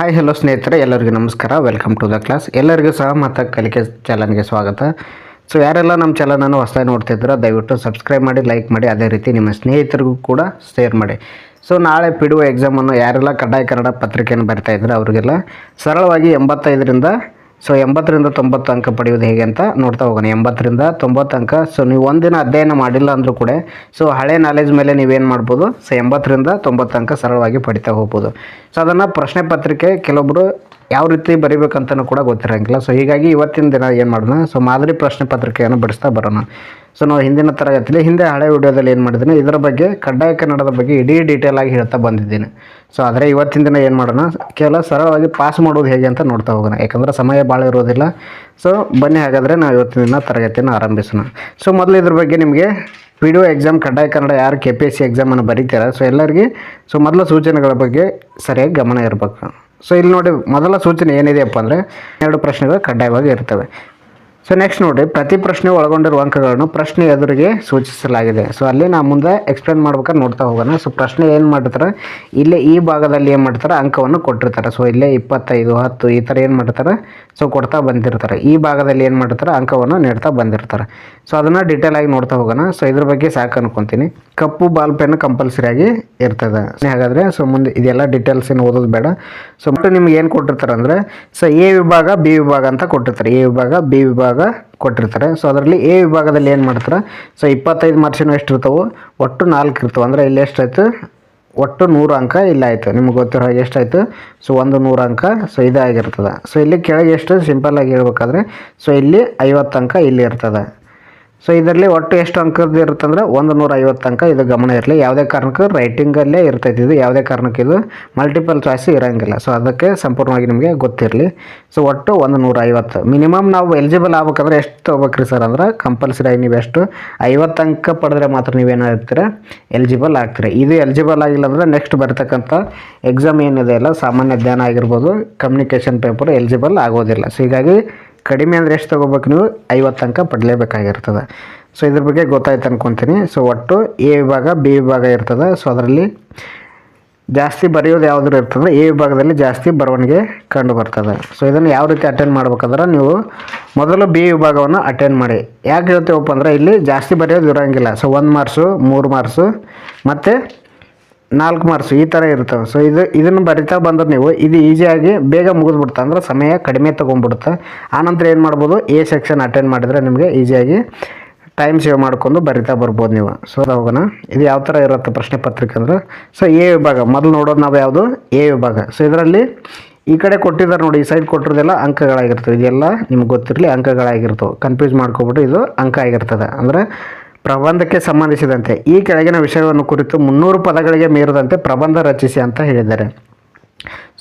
Hi hello ಸ್ನೇಹಿತರೆ. ಎಲ್ಲರಿಗೂ ನಮಸ್ಕಾರ. ವೆಲ್ಕಮ್ ಟು ದ ಕ್ಲಾಸ್ ಎಲ್ಲರಿಗೂ ಸಹ ಮತ್ತು ಕಲಿಕೆ ಚಾನಲ್ಗೆ ಸ್ವಾಗತ. ಸೊ ಯಾರೆಲ್ಲ ನಮ್ಮ ಚಾನಲನ್ನು ಹೊಸದಾಗಿ ನೋಡ್ತಿದ್ದೀರೋ ದಯವಿಟ್ಟು ಸಬ್ಸ್ಕ್ರೈಬ್ ಮಾಡಿ ಲೈಕ್ ಮಾಡಿ, ಅದೇ ರೀತಿ ನಿಮ್ಮ ಸ್ನೇಹಿತರಿಗೂ ಕೂಡ ಶೇರ್ ಮಾಡಿ. ಸೊ ನಾಳೆ ಪಿಡುವ ಎಕ್ಸಾಮನ್ನು ಯಾರೆಲ್ಲ ಕಡ್ಡಾಯ ಕನ್ನಡ ಪತ್ರಿಕೆಯನ್ನು ಬರ್ತಾ ಇದ್ದಾರೆ, ಅವರಿಗೆಲ್ಲ ಸರಳವಾಗಿ ಎಂಬತ್ತೈದರಿಂದ ಸೊ ಎಂಬತ್ತರಿಂದ ತೊಂಬತ್ತು ಅಂಕ ಪಡೆಯೋದು ಹೇಗೆ ಅಂತ ನೋಡ್ತಾ ಹೋಗೋಣ. ಎಂಬತ್ತರಿಂದ ತೊಂಬತ್ತು ಅಂಕ. ಸೊ ನೀವು ಒಂದಿನ ಅಧ್ಯಯನ ಮಾಡಿಲ್ಲ ಅಂದರೂ ಕೂಡ ಸೊ ಹಳೆ ನಾಲೆಜ್ ಮೇಲೆ ನೀವೇನು ಮಾಡ್ಬೋದು? ಸೊ ಎಂಬತ್ತರಿಂದ ತೊಂಬತ್ತು ಅಂಕ ಸರಳವಾಗಿ ಪಡಿತಾ ಹೋಗ್ಬೋದು. ಸೊ ಅದನ್ನು ಪ್ರಶ್ನೆ ಪತ್ರಿಕೆ ಕೆಲವೊಬ್ಬರು ಯಾವ ರೀತಿ ಬರಿಬೇಕಂತನೂ ಕೂಡ ಗೊತ್ತಿರೋಂಗಿಲ್ಲ. ಸೊ ಹೀಗಾಗಿ ಇವತ್ತಿನ ದಿನ ಏನು ಮಾಡೋಣ? ಸೊ ಮಾದರಿ ಪ್ರಶ್ನೆ ಪತ್ರಿಕೆಯನ್ನು ಬಿಡಿಸ್ತಾ ಬರೋಣ. ಸೊ ನಾವು ಹಿಂದಿನ ತರಗತಿಲಿ, ಹಿಂದೆ ಹಳೆ ವಿಡಿಯೋದಲ್ಲಿ ಏನು ಮಾಡಿದ್ದೀನಿ, ಇದರ ಬಗ್ಗೆ ಕಡ್ಡಾಯ ಕನ್ನಡದ ಬಗ್ಗೆ ಇಡೀ ಡೀಟೇಲ್ ಆಗಿ ಹೇಳ್ತಾ ಬಂದಿದ್ದೀನಿ. ಸೊ ಆದರೆ ಇವತ್ತಿನ ದಿನ ಏನು ಮಾಡೋಣ? ಕೇವಲ ಸರಳವಾಗಿ ಪಾಸ್ ಮಾಡೋದು ಹೇಗೆ ಅಂತ ನೋಡ್ತಾ ಹೋಗೋಣ. ಯಾಕಂದರೆ ಸಮಯ ಭಾಳ ಇರೋದಿಲ್ಲ. ಸೊ ಬನ್ನಿ, ಹಾಗಾದರೆ ನಾವು ಇವತ್ತಿನ ದಿನ ತರಗತಿಯನ್ನು ಆರಂಭಿಸೋಣ. ಸೊ ಮೊದಲು ಇದ್ರ ಬಗ್ಗೆ ನಿಮಗೆ ಪಿ ಡಿ ಒ ಎಕ್ಸಾಮ್ ಕಡ್ಡಾಯ ಕನ್ನಡ ಯಾರು ಕೆ ಪಿ ಎಸ್ ಸಿ ಎಕ್ಸಾಮನ್ನು ಬರೀತಾರೆ? ಸೊ ಎಲ್ಲರಿಗೆ ಸೊ ಮೊದಲ ಸೂಚನೆಗಳ ಬಗ್ಗೆ ಸರಿಯಾಗಿ ಗಮನ ಇರಬೇಕು. ಸೊ ಇಲ್ಲಿ ನೋಡಿ, ಮೊದಲ ಸೂಚನೆ ಏನಿದೆಯಪ್ಪ ಅಂದರೆ, ಎರಡು ಪ್ರಶ್ನೆಗಳು ಕಡ್ಡಾಯವಾಗಿ ಇರ್ತವೆ. ಸೊ ನೆಕ್ಸ್ಟ್ ನೋಡಿ, ಪ್ರತಿ ಪ್ರಶ್ನೆ ಒಳಗೊಂಡಿರುವ ಅಂಕಗಳನ್ನು ಪ್ರಶ್ನೆ ಎದುರಿಗೆ ಸೂಚಿಸಲಾಗಿದೆ. ಸೊ ಅಲ್ಲಿ ನಾ ಮುಂದೆ ಎಕ್ಸ್ಪ್ಲೇನ್ ಮಾಡ್ಬೇಕಾದ್ರೆ ನೋಡ್ತಾ ಹೋಗೋಣ. ಸೊ ಪ್ರಶ್ನೆ ಏನು ಮಾಡ್ತಾರೆ? ಇಲ್ಲೇ ಈ ಭಾಗದಲ್ಲಿ ಏನು ಮಾಡ್ತಾರೆ? ಅಂಕವನ್ನು ಕೊಟ್ಟಿರ್ತಾರೆ. ಸೊ ಇಲ್ಲೇ ಇಪ್ಪತ್ತೈದು, ಹತ್ತು, ಈ ಥರ ಏನು ಮಾಡ್ತಾರೆ? ಸೊ ಕೊಡ್ತಾ ಬಂದಿರ್ತಾರೆ. ಈ ಭಾಗದಲ್ಲಿ ಏನು ಮಾಡ್ತಾರೆ? ಅಂಕವನ್ನು ನೀಡ್ತಾ ಬಂದಿರ್ತಾರೆ. ಸೊ ಅದನ್ನು ಡೀಟೇಲ್ ಆಗಿ ನೋಡ್ತಾ ಹೋಗೋಣ. ಸೊ ಇದ್ರ ಬಗ್ಗೆ ಸಾಕು ಅನ್ಕೊತೀನಿ. ಕಪ್ಪು ಬಾಲ್ ಪೆನ್ ಕಂಪಲ್ಸರಿಯಾಗಿ ಇರ್ತದೆ. ಹಾಗಾದರೆ ಸೊ ಮುಂದೆ ಇದೆಲ್ಲ ಡೀಟೇಲ್ಸ್ ಏನು ಓದೋದು ಬೇಡ. ಸೊ ಮತ್ತು ನಿಮ್ಗೆ ಏನು ಕೊಟ್ಟಿರ್ತಾರೆ ಅಂದರೆ ಸೊ ಎ ವಿಭಾಗ, ಬಿ ವಿಭಾಗ ಅಂತ ಕೊಟ್ಟಿರ್ತಾರೆ. ಎ ವಿಭಾಗ, ಬಿ ವಿಭಾಗ ಕೊಟ್ಟಿರ್ತಾರೆ. ಸೊ ಅದರಲ್ಲಿ ಎ ವಿಭಾಗದಲ್ಲಿ ಏನು ಮಾಡ್ತಾರೆ? ಸೊ ಇಪ್ಪತ್ತೈದು ಮಾರ್ಕ್ಸಿನ ಎಷ್ಟು ಇರ್ತಾವೆ ಒಟ್ಟು ನಾಲ್ಕು ಇರ್ತವೆ. ಅಂದರೆ ಇಲ್ಲಿ ಎಷ್ಟಾಯ್ತು? ಒಟ್ಟು ನೂರು ಅಂಕ ಇಲ್ಲ ಆಯಿತು. ನಿಮ್ಗೆ ಗೊತ್ತಿರೋ ಹಾಗೆ ಎಷ್ಟಾಯಿತು? ಸೊ ಒಂದು ನೂರು ಅಂಕ ಸೊ ಇದಾಗಿರ್ತದೆ. ಸೊ ಇಲ್ಲಿ ಕೆಳಗೆ ಎಷ್ಟು? ಸಿಂಪಲ್ ಆಗಿ ಹೇಳ್ಬೇಕಾದ್ರೆ ಸೊ ಇಲ್ಲಿ ಐವತ್ತು ಅಂಕ ಇಲ್ಲಿ ಇರ್ತದೆ. ಸೊ ಇದರಲ್ಲಿ ಒಟ್ಟು ಎಷ್ಟು ಅಂಕದ್ದು ಇರುತ್ತಂದ್ರೆ ಒಂದು ನೂರ ಐವತ್ತು ಅಂಕ. ಇದು ಗಮನ ಇರಲಿ. ಯಾವುದೇ ಕಾರಣಕ್ಕೂ ರೈಟಿಂಗಲ್ಲೇ ಇರ್ತೈತಿ ಇದು. ಯಾವುದೇ ಕಾರಣಕ್ಕೆ ಇದು ಮಲ್ಟಿಪಲ್ ಚಾಯ್ಸ್ ಇರೋಂಗಿಲ್ಲ. ಸೊ ಅದಕ್ಕೆ ಸಂಪೂರ್ಣವಾಗಿ ನಿಮಗೆ ಗೊತ್ತಿರಲಿ. ಸೊ ಒಟ್ಟು ಒಂದು ನೂರ ಐವತ್ತು. ಮಿನಿಮಮ್ ನಾವು ಎಲಿಜಿಬಲ್ ಆಗ್ಬೇಕಂದ್ರೆ ಎಷ್ಟು ತೊಗೋಬೇಕ್ರಿ ಸರ್ ಅಂದ್ರೆ ಕಂಪಲ್ಸರಿ ನೀವು ಎಷ್ಟು ಐವತ್ತು ಅಂಕ ಪಡೆದ್ರೆ ಮಾತ್ರ ನೀವೇನಾಗ್ತೀರ ಎಲಿಜಿಬಲ್ ಆಗ್ತೀರಿ. ಇದು ಎಲಿಜಿಬಲ್ ಆಗಿಲ್ಲ ಅಂದರೆ ನೆಕ್ಸ್ಟ್ ಬರ್ತಕ್ಕಂಥ ಎಕ್ಸಾಮ್ ಏನಿದೆ ಅಲ್ಲ, ಸಾಮಾನ್ಯ ಜ್ಞಾನ ಆಗಿರ್ಬೋದು ಕಮ್ಯುನಿಕೇಷನ್ ಪೇಪರ್ ಎಲಿಜಿಬಲ್ ಆಗೋದಿಲ್ಲ. ಸೊ ಹೀಗಾಗಿ ಕಡಿಮೆ ಅಂದರೆ ಎಷ್ಟು ತೊಗೋಬೇಕು ನೀವು? ಐವತ್ತು ತನಕ ಪಡಲೇಬೇಕಾಗಿರ್ತದೆ ಸೊ ಇದ್ರ ಬಗ್ಗೆ ಗೊತ್ತಾಯ್ತು ಅನ್ಕೊತೀನಿ. ಸೊ ಒಟ್ಟು ಎ ವಿಭಾಗ ಬಿ ವಿಭಾಗ ಇರ್ತದೆ. ಸೊ ಅದರಲ್ಲಿ ಜಾಸ್ತಿ ಬರೆಯೋದು ಯಾವ್ದು ಇರ್ತದೆ. ಎ ವಿಭಾಗದಲ್ಲಿ ಜಾಸ್ತಿ ಬರವಣಿಗೆ ಕಂಡು ಬರ್ತದೆ. ಸೊ ಇದನ್ನು ಯಾವ ರೀತಿ ಅಟೆಂಡ್ ಮಾಡ್ಬೇಕಂದ್ರೆ ನೀವು ಮೊದಲು ಬಿ ವಿಭಾಗವನ್ನು ಅಟೆಂಡ್ ಮಾಡಿ. ಯಾಕೆ ಹೇಳ್ತೇವಪ್ಪ ಅಂದರೆ ಇಲ್ಲಿ ಜಾಸ್ತಿ ಬರೆಯೋದು ಇರೋಂಗಿಲ್ಲ. ಸೊ ಒಂದು ಮಾರ್ಕ್ಸು ಮೂರು ಮಾರ್ಕ್ಸು ಮತ್ತು ನಾಲ್ಕು ಮಾರ್ಕ್ಸ್, ಈ ಥರ ಇರ್ತವೆ. ಸೊ ಇದು, ಇದನ್ನು ಬರಿತಾ ಬಂದ್ರೆ ನೀವು ಇದು ಈಸಿಯಾಗಿ ಬೇಗ ಮುಗಿದ್ಬಿಡ್ತಾ ಅಂದ್ರೆ ಸಮಯ ಕಡಿಮೆ ತೊಗೊಂಡ್ಬಿಡುತ್ತೆ. ಆನಂತರ ಏನು ಮಾಡ್ಬೋದು? ಎ ಸೆಕ್ಷನ್ ಅಟೆಂಡ್ ಮಾಡಿದರೆ ನಿಮಗೆ ಈಸಿಯಾಗಿ ಟೈಮ್ ಸೇವ್ ಮಾಡ್ಕೊಂಡು ಬರಿತಾ ಬರ್ಬೋದು ನೀವು. ಸೊ ಹೋಗೋಣ. ಇದು ಯಾವ ಥರ ಇರುತ್ತೆ ಪ್ರಶ್ನೆ ಪತ್ರಿಕೆ ಅಂದ್ರೆ? ಸೊ ಎ ವಿಭಾಗ. ಮೊದಲು ನೋಡೋದು ನಾವು ಯಾವುದು? ಎ ವಿಭಾಗ. ಸೊ ಇದರಲ್ಲಿ ಈ ಕಡೆ ಕೊಟ್ಟಿದ್ದಾರೆ ನೋಡಿ, ಈ ಸೈಡ್ ಕೊಟ್ಟಿರೋದೆಲ್ಲ ಅಂಕಗಳಾಗಿರ್ತವೆ. ಇದೆಲ್ಲ ನಿಮ್ಗೆ ಗೊತ್ತಿರಲಿ, ಅಂಕಗಳಾಗಿರ್ತವೆ. ಕನ್ಫ್ಯೂಸ್ ಮಾಡ್ಕೊಬಿಟ್ಟು ಇದು ಅಂಕ ಆಗಿರ್ತದೆ. ಅಂದರೆ ಪ್ರಬಂಧಕ್ಕೆ ಸಂಬಂಧಿಸಿದಂತೆ. ಈ ಕೆಳಗಿನ ವಿಷಯವನ್ನು ಕುರಿತು ಮುನ್ನೂರು ಪದಗಳಿಗೆ ಮೀರದಂತೆ ಪ್ರಬಂಧ ರಚಿಸಿ ಅಂತ ಹೇಳಿದ್ದಾರೆ.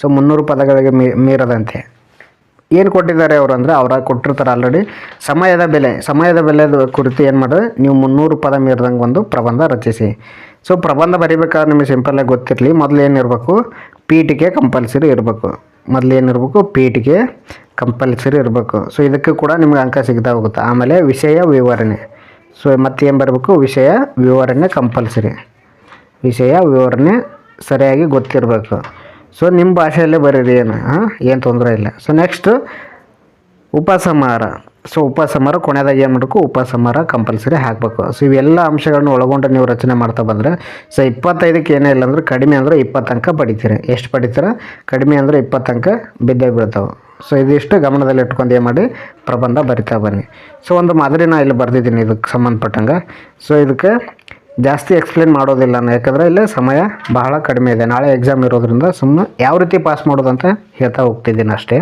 ಸೊ ಮುನ್ನೂರು ಪದಗಳಿಗೆ ಮೀರದಂತೆ. ಏನು ಕೊಟ್ಟಿದ್ದಾರೆ ಅವರು ಅಂದರೆ, ಅವರ ಕೊಟ್ಟಿರ್ತಾರೆ ಆಲ್ರೆಡಿ ಸಮಯದ ಬೆಲೆ, ಸಮಯದ ಬೆಲೆದ ಕುರಿತು ಏನು ಮಾಡಿದ್ರೆ, ನೀವು ಮುನ್ನೂರು ಪದ ಮೀರಿದಂಗೆ ಒಂದು ಪ್ರಬಂಧ ರಚಿಸಿ. ಸೊ ಪ್ರಬಂಧ ಬರಿಬೇಕಾದ್ರೆ ನಿಮಗೆ ಸಿಂಪಲ್ಲಾಗಿ ಗೊತ್ತಿರಲಿ. ಮೊದಲು ಏನಿರಬೇಕು ಪೀಠಿಕೆ ಕಂಪಲ್ಸರಿ ಇರಬೇಕು. ಮೊದಲು ಏನಿರಬೇಕು ಪೀಠಿಕೆ ಕಂಪಲ್ಸರಿ ಇರಬೇಕು. ಸೊ ಇದಕ್ಕೆ ಕೂಡ ನಿಮಗೆ ಅಂಕ ಸಿಗ್ತಾ ಹೋಗುತ್ತೆ. ಆಮೇಲೆ ವಿಷಯ ವಿವರಣೆ. ಸೊ ಮತ್ತೇನು ಬರಬೇಕು? ವಿಷಯ, ವಿವರಣೆ ಕಂಪಲ್ಸರಿ ವಿಷಯ, ವಿವರಣೆ ಸರಿಯಾಗಿ ಗೊತ್ತಿರಬೇಕು. ಸೊ ನಿಮ್ಮ ಭಾಷೆಯಲ್ಲೇ ಬರೀರಿ ಏನು? ಹಾಂ, ಏನು ತೊಂದರೆ ಇಲ್ಲ. ಸೊ ನೆಕ್ಸ್ಟು ಉಪಸಮಾರ. ಸೊ ಉಪಸಮಾರ ಕೊನೆಯದಾಗ ಏನು ಮಾಡಬೇಕು? ಉಪಸಮಾರ ಕಂಪಲ್ಸರಿ ಹಾಕಬೇಕು. ಸೊ ಇವೆಲ್ಲ ಅಂಶಗಳನ್ನು ಒಳಗೊಂಡು ನೀವು ರಚನೆ ಮಾಡ್ತಾ ಬಂದರೆ ಸೊ ಇಪ್ಪತ್ತೈದಕ್ಕೆ ಏನೇ ಇಲ್ಲ ಅಂದ್ರೆ ಕಡಿಮೆ ಅಂದರೆ ಇಪ್ಪತ್ತು ಅಂಕ ಪಡಿತೀರಿ. ಎಷ್ಟು ಪಡಿತೀರ? ಕಡಿಮೆ ಅಂದರೆ ಇಪ್ಪತ್ತು ಅಂಕ ಬಿದ್ದೇ ಬೀಳ್ತಾವೆ ಸೊ ಇದಿಷ್ಟು ಗಮನದಲ್ಲಿ ಇಟ್ಕೊಂಡು ಏನು ಮಾಡಿ? ಪ್ರಬಂಧ ಬರಿತಾ ಬನ್ನಿ. ಸೊ ಒಂದು ಮಾದರಿ ನಾ ಇಲ್ಲಿ ಬರೆದಿದ್ದೀನಿ ಇದಕ್ಕೆ ಸಂಬಂಧಪಟ್ಟಂಗೆ. ಸೊ ಇದಕ್ಕೆ ಜಾಸ್ತಿ ಎಕ್ಸ್ಪ್ಲೇನ್ ಮಾಡೋದಿಲ್ಲ ನಾನು. ಯಾಕಂದರೆ ಇಲ್ಲಿ ಸಮಯ ಬಹಳ ಕಡಿಮೆ ಇದೆ. ನಾಳೆ ಎಕ್ಸಾಮ್ ಇರೋದ್ರಿಂದ ಸುಮ್ಮನೆ ಯಾವ ರೀತಿ ಪಾಸ್ ಮಾಡೋದು ಅಂತ ಹೇಳ್ತಾ ಹೋಗ್ತಿದ್ದೀನಿ ಅಷ್ಟೇ.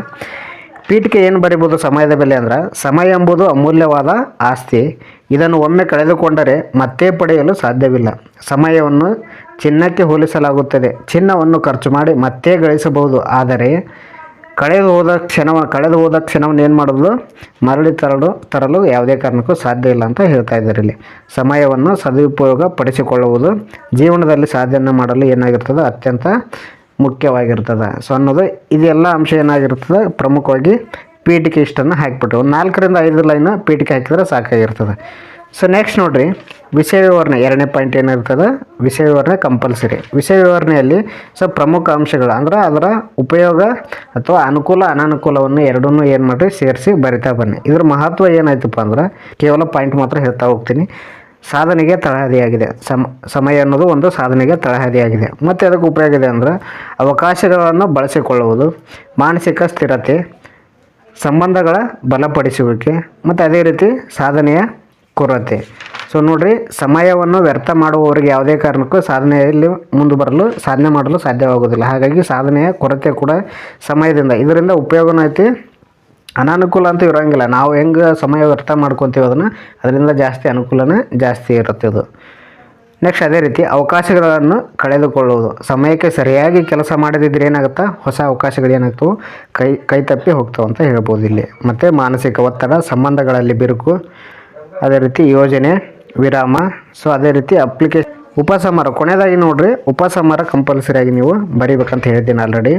ಪೀಠಿಕೆ ಏನು ಬರಿಬೋದು ಸಮಯದ ಬೆಲೆ ಅಂದ್ರೆ, ಸಮಯ ಎಂಬುದು ಅಮೂಲ್ಯವಾದ ಆಸ್ತಿ. ಇದನ್ನು ಒಮ್ಮೆ ಕಳೆದುಕೊಂಡರೆ ಮತ್ತೆ ಪಡೆಯಲು ಸಾಧ್ಯವಿಲ್ಲ. ಸಮಯವನ್ನು ಚಿನ್ನಕ್ಕೆ ಹೋಲಿಸಲಾಗುತ್ತದೆ. ಚಿನ್ನವನ್ನು ಖರ್ಚು ಮಾಡಿ ಮತ್ತೆ ಗಳಿಸಬಹುದು. ಆದರೆ ಕಳೆದು ಹೋದ ಕ್ಷಣ ಕಳೆದು ಹೋದ ಕ್ಷಣವನ್ನು ಏನು ಮಾಡೋದು? ಮರಳಿ ತರಲು ತರಲು ಯಾವುದೇ ಕಾರಣಕ್ಕೂ ಸಾಧ್ಯ ಇಲ್ಲ ಅಂತ ಹೇಳ್ತಾ ಇದ್ದಾರೆ ಇಲ್ಲಿ. ಸಮಯವನ್ನು ಸದುಪಯೋಗ ಪಡಿಸಿಕೊಳ್ಳುವುದು ಜೀವನದಲ್ಲಿ ಸಾಧನೆ ಮಾಡಲು ಏನಾಗಿರ್ತದೆ ಅತ್ಯಂತ ಮುಖ್ಯವಾಗಿರ್ತದೆ. ಸೊ ಅನ್ನೋದು ಇದೆಲ್ಲ ಅಂಶ ಏನಾಗಿರ್ತದೆ? ಪ್ರಮುಖವಾಗಿ ಪೀಠಿಕೆ ಇಷ್ಟನ್ನು ಹಾಕಿಬಿಟ್ಟು, ಒಂದು ನಾಲ್ಕರಿಂದ ಐದು ಲೈನ್ ಪೀಠಿಕೆ ಹಾಕಿದ್ರೆ ಸಾಕಾಗಿರ್ತದೆ. ಸೊ ನೆಕ್ಸ್ಟ್ ನೋಡ್ರಿ. ವಿಷಯ ವಿವರಣೆ, ಎರಡನೇ ಪಾಯಿಂಟ್ ಏನಿರ್ತದೆ ವಿಷಯ ವಿವರಣೆ ಕಂಪಲ್ಸರಿ ವಿಷಯ ವಿವರಣೆಯಲ್ಲಿ ಸೊ ಪ್ರಮುಖ ಅಂಶಗಳು ಅಂದ್ರೆ ಅದರ ಉಪಯೋಗ ಅಥವಾ ಅನುಕೂಲ, ಅನಾನುಕೂಲವನ್ನು ಎರಡನ್ನೂ ಏನು ಮಾಡಿರಿ? ಸೇರಿಸಿ ಬರಿತಾ ಬನ್ನಿ. ಇದ್ರ ಮಹತ್ವ ಏನಾಯ್ತಪ್ಪ ಅಂದ್ರೆ ಕೇವಲ ಪಾಯಿಂಟ್ ಮಾತ್ರ ಹೇಳ್ತಾ ಹೋಗ್ತೀನಿ. ಸಾಧನೆಗೆ ತಳಹದಿಯಾಗಿದೆ. ಸಮ, ಸಮಯ ಅನ್ನೋದು ಒಂದು ಸಾಧನೆಗೆ ತಳಹದಿಯಾಗಿದೆ. ಮತ್ತು ಅದಕ್ಕೆ ಉಪಯೋಗ ಇದೆ ಅಂದ್ರೆ ಅವಕಾಶಗಳನ್ನು ಬಳಸಿಕೊಳ್ಳುವುದು, ಮಾನಸಿಕ ಸ್ಥಿರತೆ, ಸಂಬಂಧಗಳ ಬಲಪಡಿಸುವಿಕೆ, ಮತ್ತು ಅದೇ ರೀತಿ ಸಾಧನೆಯ ಕೊರತೆ. ಸೊ ನೋಡಿರಿ, ಸಮಯವನ್ನು ವ್ಯರ್ಥ ಮಾಡುವವರಿಗೆ ಯಾವುದೇ ಕಾರಣಕ್ಕೂ ಸಾಧನೆಯಲ್ಲಿ ಮುಂದೆ ಬರಲು, ಸಾಧನೆ ಮಾಡಲು ಸಾಧ್ಯವಾಗೋದಿಲ್ಲ ಹಾಗಾಗಿ ಸಾಧನೆಯ ಕೊರತೆ ಕೂಡ ಸಮಯದಿಂದ. ಇದರಿಂದ ಉಪಯೋಗನೂ ಐತಿ, ಅನಾನುಕೂಲ ಅಂತ ಇರೋಂಗಿಲ್ಲ. ನಾವು ಹೆಂಗೆ ಸಮಯ ವ್ಯರ್ಥ ಮಾಡ್ಕೊತೀವಿ ಅದನ್ನು, ಅದರಿಂದ ಜಾಸ್ತಿ ಅನುಕೂಲನೇ ಜಾಸ್ತಿ ಇರುತ್ತೆ ಅದು. ನೆಕ್ಸ್ಟ್ ಅದೇ ರೀತಿ ಅವಕಾಶಗಳನ್ನು ಕಳೆದುಕೊಳ್ಳುವುದು. ಸಮಯಕ್ಕೆ ಸರಿಯಾಗಿ ಕೆಲಸ ಮಾಡದಿದ್ದರೆ ಏನಾಗುತ್ತಾ? ಹೊಸ ಅವಕಾಶಗಳು ಏನಾಗ್ತವೆ? ಕೈ ಕೈ ತಪ್ಪಿ ಹೋಗ್ತಾವೆ ಅಂತ ಹೇಳ್ಬೋದು ಇಲ್ಲಿ. ಮತ್ತು ಮಾನಸಿಕ ಒತ್ತಡ, ಸಂಬಂಧಗಳಲ್ಲಿ ಬಿರುಕು ಅದೇ ರೀತಿ ಯೋಜನೆ, ವಿರಾಮ ಸೊ ಅದೇ ರೀತಿ ಅಪ್ಲಿಕೇಶನ್ ಉಪಸಮರ, ಕೊನೆಯದಾಗಿ ನೋಡ್ರಿ, ಉಪಸಮರ ಕಂಪಲ್ಸರಿಯಾಗಿ ನೀವು ಬರಿಬೇಕಂತ ಹೇಳಿದ್ದೀನಿ ಆಲ್ರೆಡಿ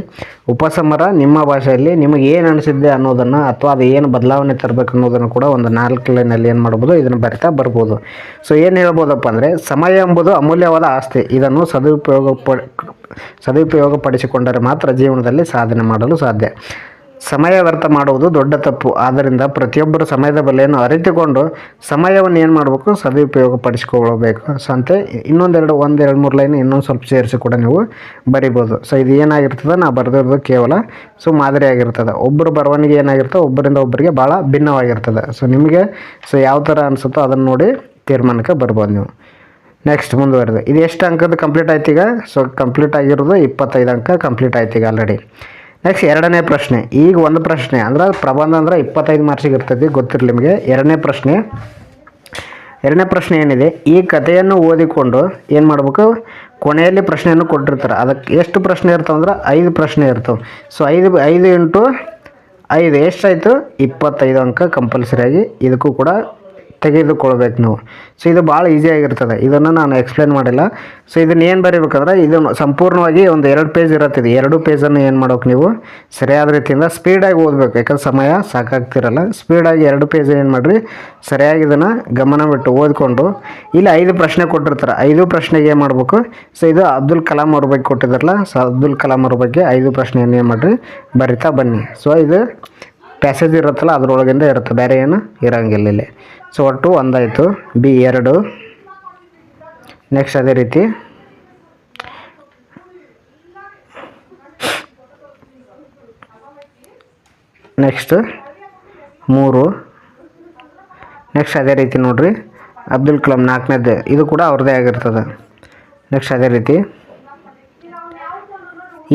ಉಪಸಮರ ನಿಮ್ಮ ಭಾಷೆಯಲ್ಲಿ ನಿಮಗೆ ಏನು ಅನಿಸಿದ್ದೆ ಅನ್ನೋದನ್ನು ಅಥವಾ ಅದು ಏನು ಬದಲಾವಣೆ ತರಬೇಕು ಅನ್ನೋದನ್ನು ಕೂಡ ಒಂದು ನಾಲ್ಕು ಲೈನಲ್ಲಿ ಏನು ಮಾಡ್ಬೋದು, ಇದನ್ನು ಬರಿತಾ ಬರ್ಬೋದು. ಸೊ ಏನು ಹೇಳ್ಬೋದಪ್ಪ ಅಂದರೆ, ಸಮಯ ಎಂಬುದು ಅಮೂಲ್ಯವಾದ ಆಸ್ತಿ. ಇದನ್ನು ಸದುಪಯೋಗ ಸದುಪಯೋಗ ಪಡಿಸಿಕೊಂಡರೆ ಮಾತ್ರ ಜೀವನದಲ್ಲಿ ಸಾಧನೆ ಮಾಡಲು ಸಾಧ್ಯ. ಸಮಯ ವ್ಯರ್ಥ ಮಾಡುವುದು ದೊಡ್ಡ ತಪ್ಪು. ಆದ್ದರಿಂದ ಪ್ರತಿಯೊಬ್ಬರು ಸಮಯದ ಬೆಲೆಯನ್ನು ಅರಿತುಕೊಂಡು ಸಮಯವನ್ನು ಏನು ಮಾಡಬೇಕು? ಸದುಪಯೋಗ ಪಡಿಸ್ಕೊಳ್ಬೇಕು ಸೊ ಇನ್ನೊಂದೆರಡು, ಒಂದೆರಡು, ಮೂರು ಲೈನ್ ಇನ್ನೊಂದು ಸ್ವಲ್ಪ ಸೇರಿಸಿ ಕೂಡ ನೀವು ಬರಿಬೋದು. ಸೊ ಇದು ಏನಾಗಿರ್ತದೆ? ನಾ ಬರೆದಿರೋದು ಕೇವಲ ಸೊ ಮಾದರಿಯಾಗಿರ್ತದೆ ಒಬ್ಬರು ಬರವಣಿಗೆ ಏನಾಗಿರ್ತದೆ? ಒಬ್ಬರಿಂದ ಒಬ್ಬರಿಗೆ ಭಾಳ ಭಿನ್ನವಾಗಿರ್ತದೆ. ಸೊ ನಿಮಗೆ ಸೊ, ಯಾವ ಥರ ಅನಿಸುತ್ತೋ ಅದನ್ನು ನೋಡಿ ತೀರ್ಮಾನಕ್ಕೆ ಬರ್ಬೋದು ನೀವು. ನೆಕ್ಸ್ಟ್ ಮುಂದುವರೆದು. ಇದು ಎಷ್ಟು ಅಂಕದ ಕಂಪ್ಲೀಟ್ ಆಯ್ತು ಈಗ ಸೊ ಕಂಪ್ಲೀಟ್ ಆಗಿರೋದು ಇಪ್ಪತ್ತೈದು ಅಂಕ ಕಂಪ್ಲೀಟ್ ಆಯ್ತು ಈಗ ಆಲ್ರೆಡಿ ನೆಕ್ಸ್ಟ್ ಎರಡನೇ ಪ್ರಶ್ನೆ. ಈಗ ಒಂದು ಪ್ರಶ್ನೆ. ಅಂದ್ರೆ ಪ್ರಬಂಧ ಅಂದ್ರೆ ಇಪ್ಪತ್ತೈದು ಮಾರ್ಕ್ಸಿಗೆ ಇರ್ತೈತಿ, ಗೊತ್ತಿರಲಿ ನಿಮಗೆ. ಎರಡನೇ ಪ್ರಶ್ನೆ. ಎರಡನೇ ಪ್ರಶ್ನೆ ಏನಿದೆ? ಈ ಕಥೆಯನ್ನು ಓದಿಕೊಂಡು ಏನು ಮಾಡಬೇಕು? ಕೊನೆಯಲ್ಲಿ ಪ್ರಶ್ನೆಯನ್ನು ಕೊಟ್ಟಿರ್ತಾರೆ. ಅದಕ್ಕೆ ಎಷ್ಟು ಪ್ರಶ್ನೆ ಇರ್ತವೆ ಅಂದ್ರೆ ಐದು ಪ್ರಶ್ನೆ ಇರ್ತವೆ. ಸೊ ಐದು ಐದು ಇಂಟು ಐದು ಎಷ್ಟಾಯಿತು? ಇಪ್ಪತ್ತೈದು ಅಂಕ ಕಂಪಲ್ಸರಿಯಾಗಿ. ಇದಕ್ಕೂ ಕೂಡ ತೆಗೆದುಕೊಳ್ಬೇಕು ನೀವು. ಸೊ ಇದು ಭಾಳ ಈಸಿಯಾಗಿರ್ತದೆ ಇದನ್ನು ನಾನು ಎಕ್ಸ್ಪ್ಲೇನ್ ಮಾಡಿಲ್ಲ. ಸೊ ಇದನ್ನು ಏನು ಬರೀಬೇಕಂದ್ರೆ, ಇದನ್ನು ಸಂಪೂರ್ಣವಾಗಿ ಒಂದು ಎರಡು ಪೇಜ್ ಇರುತ್ತೆ ಇದು. ಎರಡು ಪೇಜನ್ನು ಏನು ಮಾಡೋಕೆ ನೀವು? ಸರಿಯಾದ ರೀತಿಯಿಂದ ಸ್ಪೀಡಾಗಿ ಓದಬೇಕು. ಯಾಕಂದ್ರೆ ಸಮಯ ಸಾಕಾಗ್ತಿರಲ್ಲ. ಸ್ಪೀಡಾಗಿ ಎರಡು ಪೇಜ್ ಏನು ಮಾಡಿರಿ? ಸರಿಯಾಗಿ ಇದನ್ನು ಗಮನ ಬಿಟ್ಟು ಓದ್ಕೊಂಡು, ಇಲ್ಲಿ ಐದು ಪ್ರಶ್ನೆ ಕೊಟ್ಟಿರ್ತಾರೆ. ಐದು ಪ್ರಶ್ನೆಗೆ ಏನು ಮಾಡಬೇಕು? ಸೊ ಇದು ಅಬ್ದುಲ್ ಕಲಾಂ ಅವ್ರ ಬಗ್ಗೆ ಕೊಟ್ಟಿದ್ದಾರಲ್ಲ. ಸೊ ಅಬ್ದುಲ್ ಕಲಾಂ ಅವ್ರ ಬಗ್ಗೆ ಐದು ಪ್ರಶ್ನೆಯನ್ನು ಏನು ಮಾಡಿರಿ? ಬರಿತಾ ಬನ್ನಿ. ಸೊ ಇದು ಪ್ಯಾಸೇಜ್ ಇರುತ್ತಲ್ಲ, ಅದರೊಳಗಿಂದ ಇರುತ್ತೆ. ಬೇರೆ ಏನು ಇರೋಂಗಿಲ್ಲ ಇಲ್ಲಿ. ಸೊ ಒಟ್ಟು ಒಂದಾಯಿತು. ಬಿ ಎರಡು. ನೆಕ್ಸ್ಟ್ ಅದೇ ರೀತಿ. ನೆಕ್ಸ್ಟ್ ಮೂರು. ನೆಕ್ಸ್ಟ್ ಅದೇ ರೀತಿ ನೋಡ್ರಿ. ಅಬ್ದುಲ್ ಕಲಾಂ ನಾಲ್ಕನೇದು ಇದು ಕೂಡ ಅವ್ರದ್ದೇ ಆಗಿರ್ತದೆ. ನೆಕ್ಸ್ಟ್ ಅದೇ ರೀತಿ.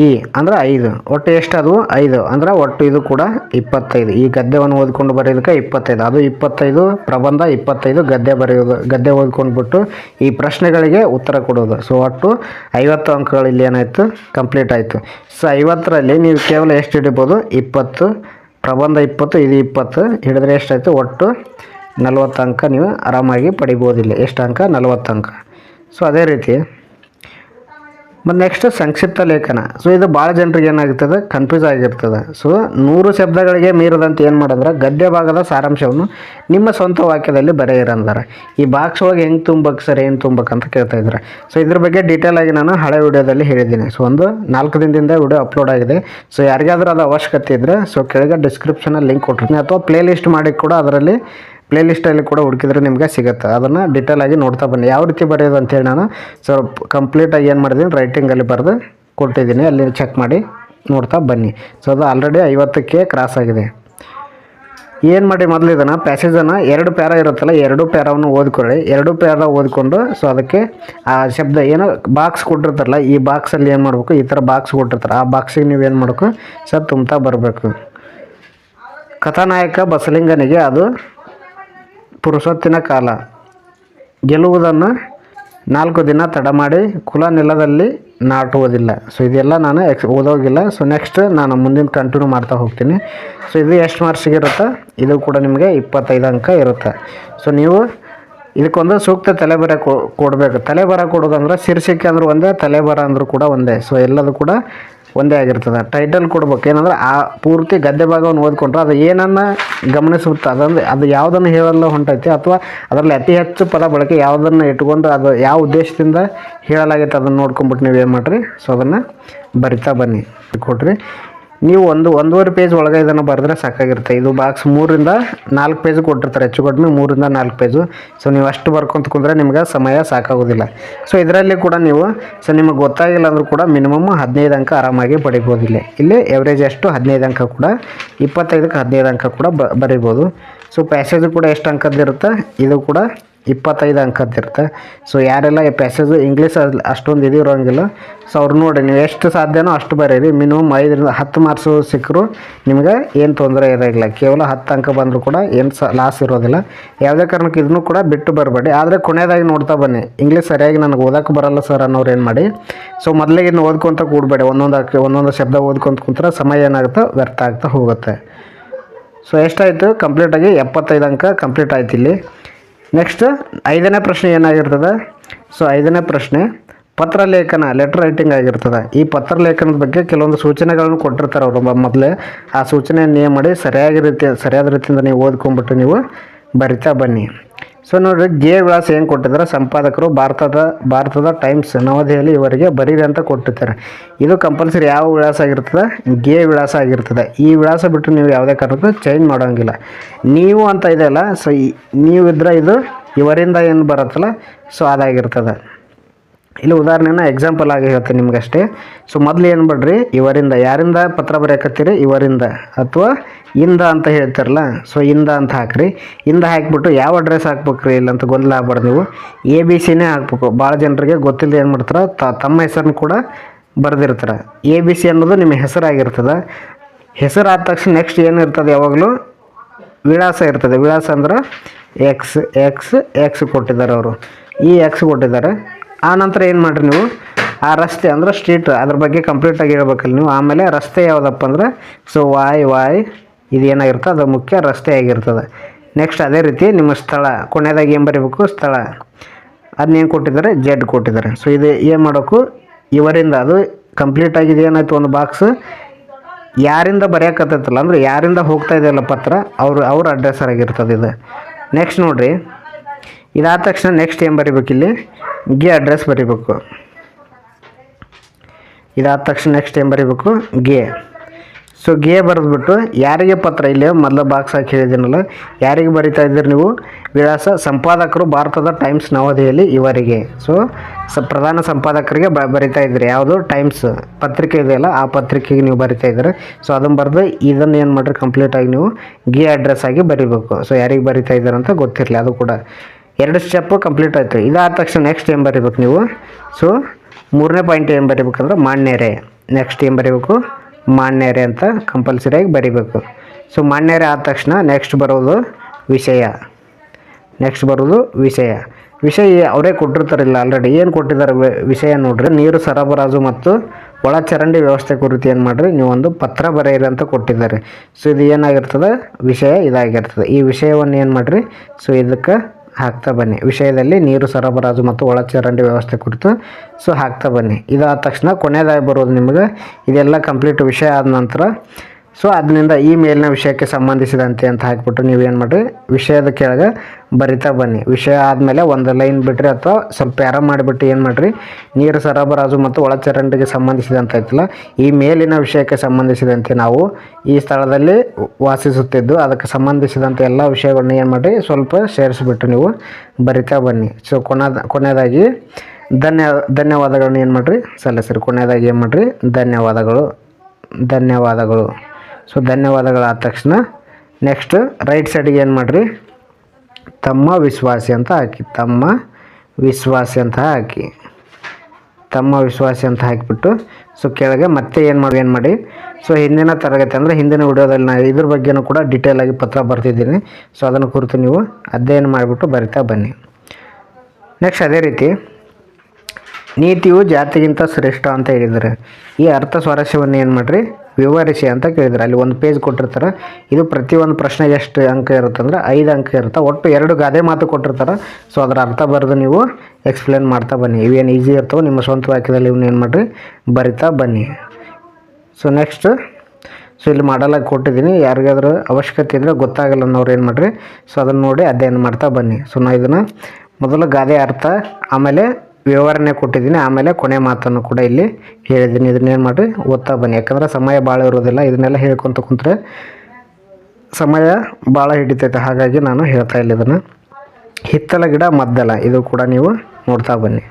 ಈ ಅಂದ್ರೆ ಐದು, ಒಟ್ಟು ಎಷ್ಟು ಅದು ಐದು. ಅಂದ್ರೆ ಒಟ್ಟು ಇದು ಕೂಡ ಇಪ್ಪತ್ತೈದು. ಈ ಗದ್ಯವನ್ನು ಓದ್ಕೊಂಡು ಬರೆಯೋದಕ್ಕೆ ಇಪ್ಪತ್ತೈದು. ಅದು ಇಪ್ಪತ್ತೈದು, ಪ್ರಬಂಧ ಇಪ್ಪತ್ತೈದು, ಗದ್ಯ ಬರೆಯೋದು, ಗದ್ಯ ಓದ್ಕೊಂಡ್ಬಿಟ್ಟು ಈ ಪ್ರಶ್ನೆಗಳಿಗೆ ಉತ್ತರ ಕೊಡೋದು. ಸೊ ಒಟ್ಟು ಐವತ್ತು ಅಂಕಗಳು ಇಲ್ಲಿ ಏನಾಯಿತು? ಕಂಪ್ಲೀಟ್ ಆಯಿತು. ಸೊ ಐವತ್ತರಲ್ಲಿ ನೀವು ಕೇವಲ ಎಷ್ಟು ಹಿಡಿಬೋದು? ಇಪ್ಪತ್ತು, ಪ್ರಬಂಧ ಇಪ್ಪತ್ತು, ಇದು ಇಪ್ಪತ್ತು. ಹಿಡಿದ್ರೆ ಎಷ್ಟಾಯಿತು? ಒಟ್ಟು ನಲ್ವತ್ತು ಅಂಕ ನೀವು ಆರಾಮಾಗಿ ಪಡಿಬೋದಿಲ್ಲ. ಎಷ್ಟು ಅಂಕ? ನಲ್ವತ್ತು ಅಂಕ. ಸೊ ಅದೇ ರೀತಿ ಮತ್ತು ನೆಕ್ಸ್ಟ್ ಸಂಕ್ಷಿಪ್ತ ಲೇಖನ. ಸೊ ಇದು ಭಾಳ ಜನರಿಗೆ ಏನಾಗ್ತದೆ? ಕನ್ಫ್ಯೂಸ್ ಆಗಿರ್ತದೆ. ಸೊ ನೂರು ಶಬ್ದಗಳಿಗೆ ಮೀರದಂತೆ ಏನು ಮಾಡಿದ್ರೆ ಗದ್ಯ ಭಾಗದ ಸಾರಾಂಶವನ್ನು ನಿಮ್ಮ ಸ್ವಂತ ವಾಕ್ಯದಲ್ಲಿ ಬರೆಯಿರಂದಾರೆ. ಈ ಬಾಕ್ಸ್ ಒಳಗೆ ಹೆಂಗೆ ತುಂಬಕ್ಕೆ ಸರ್ ಏನು ತುಂಬಕ್ಕೆ ಕೇಳ್ತಾ ಇದ್ದಾರೆ. ಸೊ ಇದ್ರ ಬಗ್ಗೆ ಡೀಟೇಲ್ ಆಗಿ ನಾನು ಹಳೆ ವಿಡಿಯೋದಲ್ಲಿ ಹೇಳಿದ್ದೀನಿ. ಸೊ ಒಂದು ನಾಲ್ಕು ದಿನದಿಂದ ವಿಡಿಯೋ ಅಪ್ಲೋಡ್ ಆಗಿದೆ. ಸೊ ಯಾರಿಗಾದ್ರೂ ಅದು ಅವಶ್ಯಕತೆ ಇದ್ದರೆ ಸೊ ಕೆಳಗೆ ಡಿಸ್ಕ್ರಿಪ್ಷನಲ್ಲಿ ಲಿಂಕ್ ಕೊಟ್ಟಿರ್ತೀನಿ. ಅಥವಾ ಪ್ಲೇ ಲಿಸ್ಟ್ ಮಾಡಿ ಕೂಡ ಅದರಲ್ಲಿ ಪ್ಲೇ ಲಿಸ್ಟಲ್ಲಿ ಕೂಡ ಹುಡುಕಿದ್ರೆ ನಿಮಗೆ ಸಿಗುತ್ತೆ. ಅದನ್ನು ಡಿಟೇಲ್ ಆಗಿ ನೋಡ್ತಾ ಬನ್ನಿ. ಯಾವ ರೀತಿ ಬರೆಯೋದು ಅಂತೇಳಿ ನಾನು. ಸೊ ಕಂಪ್ಲೀಟಾಗಿ ಏನು ಮಾಡಿದ್ದೀನಿ? ರೈಟಿಂಗಲ್ಲಿ ಬರೆದು ಕೊಟ್ಟಿದ್ದೀನಿ. ಅಲ್ಲಿ ಚೆಕ್ ಮಾಡಿ ನೋಡ್ತಾ ಬನ್ನಿ. ಸೊ ಅದು ಆಲ್ರೆಡಿ ಐವತ್ತಕ್ಕೆ ಕ್ರಾಸ್ ಆಗಿದೆ. ಏನು ಮಾಡಿ ಮೊದಲು ಇದನ್ನು? ಪ್ಯಾಸೇಜನ್ನು ಎರಡು ಪ್ಯಾರ ಇರುತ್ತಲ್ಲ, ಎರಡು ಪ್ಯಾರವನ್ನು ಓದ್ಕೊಳ್ಳಿ. ಎರಡು ಪ್ಯಾರ ಓದ್ಕೊಂಡು ಸೊ ಅದಕ್ಕೆ ಆ ಶಬ್ದ ಏನೋ ಬಾಕ್ಸ್ ಕೊಟ್ಟಿರ್ತಾರಲ್ಲ, ಈ ಬಾಕ್ಸಲ್ಲಿ ಏನು ಮಾಡಬೇಕು? ಈ ಥರ ಬಾಕ್ಸ್ ಕೊಟ್ಟಿರ್ತಾರೆ. ಆ ಬಾಕ್ಸಿಗೆ ನೀವು ಏನು ಮಾಡಬೇಕು? ಸರ್, ತುಂಬ್ತಾ ಬರಬೇಕು. ಕಥಾನಾಯಕ ಬಸಲಿಂಗನಿಗೆ ಅದು ಪುರುಷೊತ್ತಿನ ಕಾಲ. ಗೆಲ್ಲುವುದನ್ನು ನಾಲ್ಕು ದಿನ ತಡ ಮಾಡಿ ಕುಲ ನೆಲದಲ್ಲಿ ನಾಟುವುದಿಲ್ಲ. ಸೊ ಇದೆಲ್ಲ ನಾನು ಎಕ್ಸ್ ಓದೋಗಿಲ್ಲ. ಸೊ ನೆಕ್ಸ್ಟ್ ನಾನು ಮುಂದಿನ ಕಂಟಿನ್ಯೂ ಮಾಡ್ತಾ ಹೋಗ್ತೀನಿ. ಸೊ ಇದು ಎಷ್ಟು ಮಾರ್ಕ್ಸಿಗೆ ಇರುತ್ತೆ? ಇದು ಕೂಡ ನಿಮಗೆ ಇಪ್ಪತ್ತೈದು ಅಂಕ ಇರುತ್ತೆ. ಸೊ ನೀವು ಇದಕ್ಕೊಂದು ಸೂಕ್ತ ತಲೆಬರ ಕೊಡಬೇಕು. ತಲೆಬರ ಕೊಡೋದಂದ್ರೆ ಶೀರ್ಷಿಕೆ ಅಂದ್ರೆ ಒಂದೇ, ತಲೆಬರ ಅಂದರೂ ಕೂಡ ಒಂದೇ. ಸೊ ಎಲ್ಲದು ಕೂಡ ಒಂದೇ ಆಗಿರ್ತದೆ. ಟೈಟಲ್ ಕೊಡ್ಬೇಕು. ಏನಂದ್ರೆ ಆ ಪೂರ್ತಿ ಗದ್ಯ ಭಾಗವನ್ನು ಓದ್ಕೊಂಡ್ರೆ ಅದು ಏನನ್ನು ಗಮನಿಸುತ್ತೆ ಅದಂದ್ರೆ ಅದು ಯಾವುದನ್ನು ಹೇಳಲ್ಲ ಹೊಂಟೈತಿ ಅಥವಾ ಅದರಲ್ಲಿ ಅತಿ ಹೆಚ್ಚು ಪದ ಬಳಕೆ ಯಾವುದನ್ನು ಇಟ್ಕೊಂಡು ಅದು ಯಾವ ಉದ್ದೇಶದಿಂದ ಹೇಳಲಾಗೈತೆ ಅದನ್ನು ನೋಡ್ಕೊಂಬಿಟ್ಟು ನೀವು ಏನು ಮಾಡಿರಿ? ಸೊ, ಅದನ್ನು ಬರಿತಾ ಬನ್ನಿ. ಕೊಡ್ರಿ ನೀವು ಒಂದು ಒಂದೂವರೆ ಪೇಜ್ ಒಳಗೆ ಇದನ್ನು ಬರೆದ್ರೆ ಸಾಕಾಗಿರುತ್ತೆ. ಇದು ಬಾಕ್ಸ್ ಮೂರಿಂದ ನಾಲ್ಕು ಪೇಜ್ ಕೊಟ್ಟಿರ್ತಾರೆ. ಹೆಚ್ಚು ಕಡಿಮೆ ಮೂರಿಂದ ನಾಲ್ಕು ಪೇಜು ಸೊ ನೀವು ಅಷ್ಟು ಬರ್ಕೊಂತ ಕುಂದ್ರೆ ನಿಮ್ಗೆ ಸಮಯ ಸಾಕಾಗೋದಿಲ್ಲ. ಸೊ ಇದರಲ್ಲಿ ಕೂಡ ನೀವು ಸೊ ನಿಮಗೆ ಗೊತ್ತಾಗಿಲ್ಲ ಅಂದರೂ ಕೂಡ ಮಿನಿಮಮ್ ಹದಿನೈದು ಅಂಕ ಆರಾಮಾಗಿ ಪಡಿಬೋದು ಇಲ್ಲಿ ಇಲ್ಲಿ ಎವ್ರೇಜ್ ಎಷ್ಟು? ಹದಿನೈದು ಅಂಕ ಕೂಡ. ಇಪ್ಪತ್ತೈದಕ್ಕೆ ಹದಿನೈದು ಅಂಕ ಕೂಡ ಬರಿಬೋದು. ಸೊ ಪ್ಯಾಸೇಜು ಕೂಡ ಎಷ್ಟು ಅಂಕದ್ದಿರುತ್ತೆ? ಇದು ಕೂಡ ಇಪ್ಪತ್ತೈದು ಅಂಕದ್ದಿರುತ್ತೆ ಸೊ ಯಾರೆಲ್ಲ ಈ ಪ್ಯಾಸೇಜು ಇಂಗ್ಲೀಷ್ ಅಷ್ಟೊಂದು ಇದು ಇರೋಂಗಿಲ್ಲ ಸೊ ಅವ್ರು ನೋಡಿ, ನೀವು ಎಷ್ಟು ಸಾಧ್ಯನೋ ಅಷ್ಟು ಬರೀರಿ. ಮಿನಿಮಮ್ ಐದರಿಂದ ಹತ್ತು ಮಾರ್ಕ್ಸು ಸಿಕ್ಕರು ನಿಮ್ಗೆ ಏನು ತೊಂದರೆ ಇರೋಂಗಿಲ್ಲ. ಕೇವಲ ಹತ್ತು ಅಂಕ ಬಂದರೂ ಕೂಡ ಏನು ಸ ಲಾಸ್ ಇರೋದಿಲ್ಲ. ಯಾವುದೇ ಕಾರಣಕ್ಕೆ ಇದನ್ನು ಕೂಡ ಬಿಟ್ಟು ಬರಬೇಡಿ. ಆದರೆ ಕೊನೆಯದಾಗಿ ನೋಡ್ತಾ ಬನ್ನಿ. ಇಂಗ್ಲೀಷ್ ಸರಿಯಾಗಿ ನನಗೆ ಓದೋಕೆ ಬರಲ್ಲ ಸರ್ ಅನ್ನೋರು ಏನು ಮಾಡಿ? ಸೊ ಮೊದಲಿಗೆ ಇನ್ನು ಓದ್ಕೊಂತ ಕೂಡಬೇಡಿ. ಒಂದೊಂದು ಅಕ್ಕ, ಒಂದೊಂದು ಶಬ್ದ ಓದ್ಕೊಂತ ಕುಂತ್ರೆ ಸಮಯ ಏನಾಗುತ್ತೆ ವ್ಯರ್ಥ ಆಗ್ತಾ ಹೋಗುತ್ತೆ. ಸೊ ಎಷ್ಟಾಯಿತು? ಕಂಪ್ಲೀಟಾಗಿ ಎಪ್ಪತ್ತೈದು ಅಂಕ ಕಂಪ್ಲೀಟ್ ಆಯ್ತು ಇಲ್ಲಿ. ನೆಕ್ಸ್ಟ್ ಐದನೇ ಪ್ರಶ್ನೆ ಏನಾಗಿರ್ತದೆ? ಸೊ ಐದನೇ ಪ್ರಶ್ನೆ ಪತ್ರ ಲೇಖನ ಲೆಟರ್ ರೈಟಿಂಗ್ ಆಗಿರ್ತದೆ. ಈ ಪತ್ರ ಲೇಖನದ ಬಗ್ಗೆ ಕೆಲವೊಂದು ಸೂಚನೆಗಳನ್ನು ಕೊಟ್ಟಿರ್ತಾರೆ ಅವರು ಮೊದಲೇ. ಆ ಸೂಚನೆಯನ್ನು ನಿಯಮ ಮಾಡಿ, ಸರಿಯಾಗಿ ರೀತಿ, ಸರಿಯಾದ ರೀತಿಯಿಂದ ನೀವು ಓದ್ಕೊಂಡ್ಬಿಟ್ಟು ನೀವು ಬರಿತಾ ಬನ್ನಿ. ಸೊ ನೋಡಿರಿ ಗೇ ವಿಳಾಸ ಏನು ಕೊಟ್ಟಿದ್ದಾರೆ? ಸಂಪಾದಕರು ಭಾರತದ ಭಾರತದ ಟೈಮ್ಸ್ ನವದೆಹಲಿ ಇವರಿಗೆ ಬರೀರಿ ಅಂತ ಕೊಟ್ಟಿರ್ತಾರೆ ಇದು ಕಂಪಲ್ಸರಿ ಯಾವ ವಿಳಾಸ ಆಗಿರ್ತದೆ? ಗೇ ವಿಳಾಸ ಆಗಿರ್ತದೆ. ಈ ವಿಳಾಸ ಬಿಟ್ಟು ನೀವು ಯಾವುದೇ ಕಾರಣಕ್ಕೂ ಚೇಂಜ್ ಮಾಡೋಂಗಿಲ್ಲ. ನೀವು ಅಂತ ಇದೆಯಲ್ಲ ಸೊ ನೀವು ಇದ್ರೆ ಇದು ಇವರಿಂದ ಏನು ಬರುತ್ತಲ್ಲ ಸೊ ಅದಾಗಿರ್ತದೆ. ಇಲ್ಲಿ ಉದಾಹರಣೆನ ಎಕ್ಸಾಂಪಲ್ ಆಗಿ ಹೇಳ್ತೀನಿ ನಿಮ್ಗಷ್ಟೇ. ಸೊ ಮೊದಲು ಏನು ಬಿಡ್ರಿ ಇವರಿಂದ ಯಾರಿಂದ ಪತ್ರ ಬರೆಯಕತ್ತೀರಿ? ಇವರಿಂದ ಅಥವಾ ಇಂದ ಅಂತ ಹೇಳ್ತಿರಲ್ಲ? ಸೊ ಇಂದ ಅಂತ ಹಾಕ್ರಿ. ಇಂದ ಹಾಕಿಬಿಟ್ಟು ಯಾವ ಅಡ್ರೆಸ್ ಹಾಕ್ಬೇಕ್ರಿ ಇಲ್ಲ ಅಂತ ಗೊಂದಲ ಆಗ್ಬಾರ್ದು ನೀವು. ಎ ಬಿ ಸಿನೇ ಹಾಕ್ಬೇಕು. ಭಾಳ ಜನರಿಗೆ ಗೊತ್ತಿಲ್ಲದೆ ಏನು ಮಾಡ್ತಾರೆ? ತಮ್ಮ ಹೆಸರನ್ನು ಕೂಡ ಬರೆದಿರ್ತಾರೆ. ಎ ಬಿ ಸಿ ಅನ್ನೋದು ನಿಮ್ಮ ಹೆಸರಾಗಿರ್ತದೆ. ಹೆಸರು ಆದ ತಕ್ಷಣ ನೆಕ್ಸ್ಟ್ ಏನು ಇರ್ತದೆ ಯಾವಾಗಲೂ? ವಿಳಾಸ ಇರ್ತದೆ. ವಿಳಾಸ ಅಂದ್ರೆ ಎಕ್ಸ್ ಎಕ್ಸ್ ಎಕ್ಸ್ ಕೊಟ್ಟಿದ್ದಾರೆ ಅವರು. ಈ ಎಕ್ಸ್ ಕೊಟ್ಟಿದ್ದಾರೆ. ಆ ನಂತರ ಏನು ಮಾಡಿರಿ ನೀವು? ಆ ರಸ್ತೆ ಅಂದ್ರೆ ಸ್ಟ್ರೀಟ್ ಅದ್ರ ಬಗ್ಗೆ ಕಂಪ್ಲೀಟಾಗಿ ಹೇಳ್ಬೇಕಲ್ಲ ನೀವು. ಆಮೇಲೆ ರಸ್ತೆ ಯಾವುದಪ್ಪ ಅಂದ್ರೆ ಸೊ ವಾಯ್ ವಾಯ್ ಇದು ಏನಾಗಿರ್ತದೆ? ಅದು ಮುಖ್ಯ ರಸ್ತೆ ಆಗಿರ್ತದೆ. ನೆಕ್ಸ್ಟ್ ಅದೇ ರೀತಿ ನಿಮ್ಮ ಸ್ಥಳ, ಕೊನೆಯದಾಗಿ ಏನು ಬರೀಬೇಕು? ಸ್ಥಳ. ಅದನ್ನೇನು ಕೊಟ್ಟಿದ್ದಾರೆ? ಜೆಡ್ ಕೊಟ್ಟಿದ್ದಾರೆ. ಸೊ ಇದು ಏನು ಮಾಡೋಕು? ಇವರಿಂದ ಅದು ಕಂಪ್ಲೀಟ್ ಆಗಿದೆ, ಏನಾಯ್ತು ಒಂದು ಬಾಕ್ಸ್ ಯಾರಿಂದ ಬರೆಯೋಕತ್ತೈತಲ್ಲ, ಅಂದ್ರೆ ಯಾರಿಂದ ಹೋಗ್ತಾ ಇದೆಯಲ್ಲ ಪತ್ರ, ಅವರು, ಅವ್ರ ಅಡ್ರೆಸ್ ಆಗಿರ್ತದೆ ಇದು. ನೆಕ್ಸ್ಟ್ ನೋಡಿರಿ. ಇದಾದ ತಕ್ಷಣ ನೆಕ್ಸ್ಟ್ ಏನು ಬರೀಬೇಕಿಲ್ಲಿ? ಗೆ ಅಡ್ರೆಸ್ ಬರಿಬೇಕು. ಇದಾದ ತಕ್ಷಣ ನೆಕ್ಸ್ಟ್ ಏನು ಬರಿಬೇಕು, ಗೆ. ಸೊ ಗೆ ಬರೆದ್ಬಿಟ್ಟು ಯಾರಿಗೆ ಪತ್ರ ಇಲ್ಲಿ ಮೊದಲ ಬಾಕ್ಸ್ ಹಾಕಿ ಹೇಳಿದ್ದೀನಲ್ಲ, ಯಾರಿಗೆ ಬರಿತಾ ಇದ್ದೀರಿ ನೀವು? ವಿಳಾಸ ಸಂಪಾದಕರು ಭಾರತದ ಟೈಮ್ಸ್ ನವದೆಹಲಿ ಇವರಿಗೆ. ಸೊ ಸ ಪ್ರಧಾನ ಸಂಪಾದಕರಿಗೆ ಬ, ಬರಿತಾ ಇದ್ದೀರಿ. ಯಾವುದು ಟೈಮ್ಸ್ ಪತ್ರಿಕೆ ಇದೆಯಲ್ಲ ಆ ಪತ್ರಿಕೆಗೆ ನೀವು ಬರಿತಾ ಇದ್ದೀರಿ. ಸೊ ಅದನ್ನು ಬರೆದು ಇದನ್ನು ಏನು ಮಾಡಿರಿ ಕಂಪ್ಲೀಟಾಗಿ ನೀವು ಗೆ ಅಡ್ರೆಸ್ ಆಗಿ ಬರಿಬೇಕು. ಸೊ ಯಾರಿಗೆ ಬರಿತಾ ಇದ್ದೀರಂತ ಗೊತ್ತಿರಲಿ, ಅದು ಕೂಡ. ಎರಡು ಸ್ಟೆಪ್ಪು ಕಂಪ್ಲೀಟ್ ಆಯಿತು. ಇದಾದ ತಕ್ಷಣ ನೆಕ್ಸ್ಟ್ ಏನು ಬರಿಬೇಕು ನೀವು? ಸೊ ಮೂರನೇ ಪಾಯಿಂಟ್ ಏನು ಬರೀಬೇಕಂದ್ರೆ ಮಾನ್ಯರೆ. ನೆಕ್ಸ್ಟ್ ಏನು ಬರಿಬೇಕು? ಮಾನ್ಯರೆ ಅಂತ ಕಂಪಲ್ಸರಿಯಾಗಿ ಬರಿಬೇಕು. ಸೊ ಮಾನ್ಯರೆ ಆದ ತಕ್ಷಣ ನೆಕ್ಸ್ಟ್ ಬರೋದು ವಿಷಯ. ನೆಕ್ಸ್ಟ್ ಬರೋದು ವಿಷಯ. ವಿಷಯ ಅವರೇ ಕೊಟ್ಟಿರ್ತಾರಿಲ್ಲ ಆಲ್ರೆಡಿ ಏನು ಕೊಟ್ಟಿದ್ದಾರೆ ವಿಷಯ ನೋಡ್ರಿ. ನೀರು, ಸರಬರಾಜು ಮತ್ತು ಒಳಚರಂಡಿ ವ್ಯವಸ್ಥೆ ಕುರಿತು ಏನು ಮಾಡಿರಿ? ನೀವು ಒಂದು ಪತ್ರ ಬರೆಯಿರಿ ಅಂತ ಕೊಟ್ಟಿದ್ದಾರೆ. ಸೊ ಇದು ಏನಾಗಿರ್ತದೆ? ವಿಷಯ ಇದಾಗಿರ್ತದೆ. ಈ ವಿಷಯವನ್ನು ಏನು ಮಾಡಿರಿ? ಸೊ ಇದಕ್ಕೆ ಹಾಕ್ತಾ ಬನ್ನಿ. ವಿಷಯದಲ್ಲಿ ನೀರು ಸರಬರಾಜು ಮತ್ತು ಒಳಚರಂಡಿ ವ್ಯವಸ್ಥೆ ಕುರಿತು. ಸೊ ಹಾಕ್ತಾ ಬನ್ನಿ. ಇದಾದ ತಕ್ಷಣ ಕೊನೆಯದಾಗಿ ಬರೋದು ನಿಮಗೆ. ಇದೆಲ್ಲ ಕಂಪ್ಲೀಟ್ ವಿಷಯ ಆದ ನಂತರ ಸೊ ಅದರಿಂದ ಈ ಮೇಲಿನ ವಿಷಯಕ್ಕೆ ಸಂಬಂಧಿಸಿದಂತೆ ಅಂತ ಹಾಕ್ಬಿಟ್ಟು ನೀವೇನು ಮಾಡಿರಿ? ವಿಷಯದ ಕೆಳಗೆ ಬರಿತಾ ಬನ್ನಿ. ವಿಷಯ ಆದಮೇಲೆ ಒಂದು ಲೈನ್ ಬಿಟ್ರಿ ಅಥವಾ ಸ್ವಲ್ಪ ಪ್ಯಾರ ಮಾಡಿಬಿಟ್ಟು ಏನು ಮಾಡಿರಿ? ನೀರು ಸರಬರಾಜು ಮತ್ತು ಒಳಚರಂಡಿಗೆ ಸಂಬಂಧಿಸಿದಂತೆ ಐತಲ್ಲ ಈ ಮೇಲಿನ ವಿಷಯಕ್ಕೆ ಸಂಬಂಧಿಸಿದಂತೆ ನಾವು ಈ ಸ್ಥಳದಲ್ಲಿ ವಾಸಿಸುತ್ತಿದ್ದು, ಅದಕ್ಕೆ ಸಂಬಂಧಿಸಿದಂತೆ ಎಲ್ಲ ವಿಷಯಗಳನ್ನ ಏನು ಮಾಡಿರಿ? ಸ್ವಲ್ಪ ಸೇರಿಸ್ಬಿಟ್ಟು ನೀವು ಬರಿತಾ ಬನ್ನಿ. ಸೊ ಕೊನೆದ, ಕೊನೆಯದಾಗಿ ಧನ್ಯ, ಧನ್ಯವಾದಗಳನ್ನ ಏನು ಮಾಡಿರಿ? ಸಲ್ಲಿಸ್ರಿ. ಕೊನೆಯದಾಗಿ ಏನು ಮಾಡಿರಿ? ಧನ್ಯವಾದಗಳು ಧನ್ಯವಾದಗಳು. ಸೊ ಧನ್ಯವಾದಗಳಾದ ತಕ್ಷಣ. ನೆಕ್ಸ್ಟ್ ರೈಟ್ ಸೈಡಿಗೆ ಏನು ಮಾಡಿರಿ? ತಮ್ಮ ವಿಶ್ವಾಸಿ ಅಂತ ಹಾಕಿ, ತಮ್ಮ ವಿಶ್ವಾಸಿ ಅಂತ ಹಾಕಿ. ತಮ್ಮ ವಿಶ್ವಾಸಿ ಅಂತ ಹಾಕಿಬಿಟ್ಟು ಸೊ ಕೆಳಗೆ ಮತ್ತೆ ಏನು ಮಾಡಿ ಏನು ಮಾಡಿ? ಸೊ ಹಿಂದಿನ ತರಗತಿ ಅಂದರೆ ಹಿಂದಿನ ವಿಡಿಯೋದಲ್ಲಿ ನಾನು ಇದ್ರ ಬಗ್ಗೆನೂ ಕೂಡ ಡೀಟೇಲಾಗಿ ಪತ್ರ ಬರ್ತಿದ್ದೀನಿ. ಸೊ ಅದನ್ನು ಕುರಿತು ನೀವು ಅಧ್ಯಯನ ಮಾಡಿಬಿಟ್ಟು ಬರಿತಾ ಬನ್ನಿ. ನೆಕ್ಸ್ಟ್ ಅದೇ ರೀತಿ ನೀತಿಯು ಜಾತಿಗಿಂತ ಶ್ರೇಷ್ಠ ಅಂತ ಹೇಳಿದ್ದಾರೆ. ಈ ಅರ್ಥ ಸ್ವಾರಸ್ಯವನ್ನು ಏನು ಮಾಡಿರಿ? ವಿವರಿಸಿ ಅಂತ ಕೇಳಿದ್ದಾರೆ. ಅಲ್ಲಿ ಒಂದು ಪೇಜ್ ಕೊಟ್ಟಿರ್ತಾರೆ. ಇದು ಪ್ರತಿಯೊಂದು ಪ್ರಶ್ನೆಗೆ ಎಷ್ಟು ಅಂಕ ಇರುತ್ತೆ ಅಂದರೆ ಐದು ಅಂಕ ಇರುತ್ತೆ. ಒಟ್ಟು ಎರಡು ಗಾದೆ ಮಾತು ಕೊಟ್ಟಿರ್ತಾರೆ. ಸೊ ಅದರ ಅರ್ಥ ಬರೆದು ನೀವು ಎಕ್ಸ್ಪ್ಲೇನ್ ಮಾಡ್ತಾ ಬನ್ನಿ. ಇವೇನು ಈಸಿ ಇರ್ತವೆ? ನಿಮ್ಮ ಸ್ವಂತ ವಾಕ್ಯದಲ್ಲಿ ಇವನ್ನ ಏನು ಮಾಡಿರಿ? ಬರಿತಾ ಬನ್ನಿ. ಸೊ ನೆಕ್ಸ್ಟ್ ಸೊ ಇಲ್ಲಿ ಮಾಡಲಾಗಿ ಕೊಟ್ಟಿದ್ದೀನಿ. ಯಾರಿಗಾದ್ರೂ ಅವಶ್ಯಕತೆ ಇದ್ದರೆ ಗೊತ್ತಾಗಲ್ಲ ಅನ್ನೋರು ಏನು ಮಾಡಿರಿ? ಸೊ ಅದನ್ನು ನೋಡಿ ಅಧ್ಯಯನ ಮಾಡ್ತಾ ಬನ್ನಿ. ಸೊ ನಾ ಇದನ್ನು ಮೊದಲು ಗಾದೆ ಅರ್ಥ, ಆಮೇಲೆ ವಿವರಣೆ ಕೊಟ್ಟಿದ್ದೀನಿ. ಆಮೇಲೆ ಕೊನೆ ಮಾತನ್ನು ಕೂಡ ಇಲ್ಲಿ ಹೇಳಿದ್ದೀನಿ. ಇದನ್ನೇನು ಮಾಡಿರಿ? ಓದ್ತಾ ಬನ್ನಿ. ಯಾಕಂದ್ರೆ ಸಮಯ ಭಾಳ ಇರೋದಿಲ್ಲ. ಇದನ್ನೆಲ್ಲ ಹೇಳ್ಕೊತ ಕುಂತ್ರೆ ಸಮಯ ಭಾಳ ಹಿಡಿತೈತೆ. ಹಾಗಾಗಿ ನಾನು ಹೇಳ್ತಾ ಇಲ್ಲ ಇದನ್ನು. ಹಿತ್ತಲ ಗಿಡ ಮದ್ದಲ, ಇದು ಕೂಡ ನೀವು ನೋಡ್ತಾ ಬನ್ನಿ.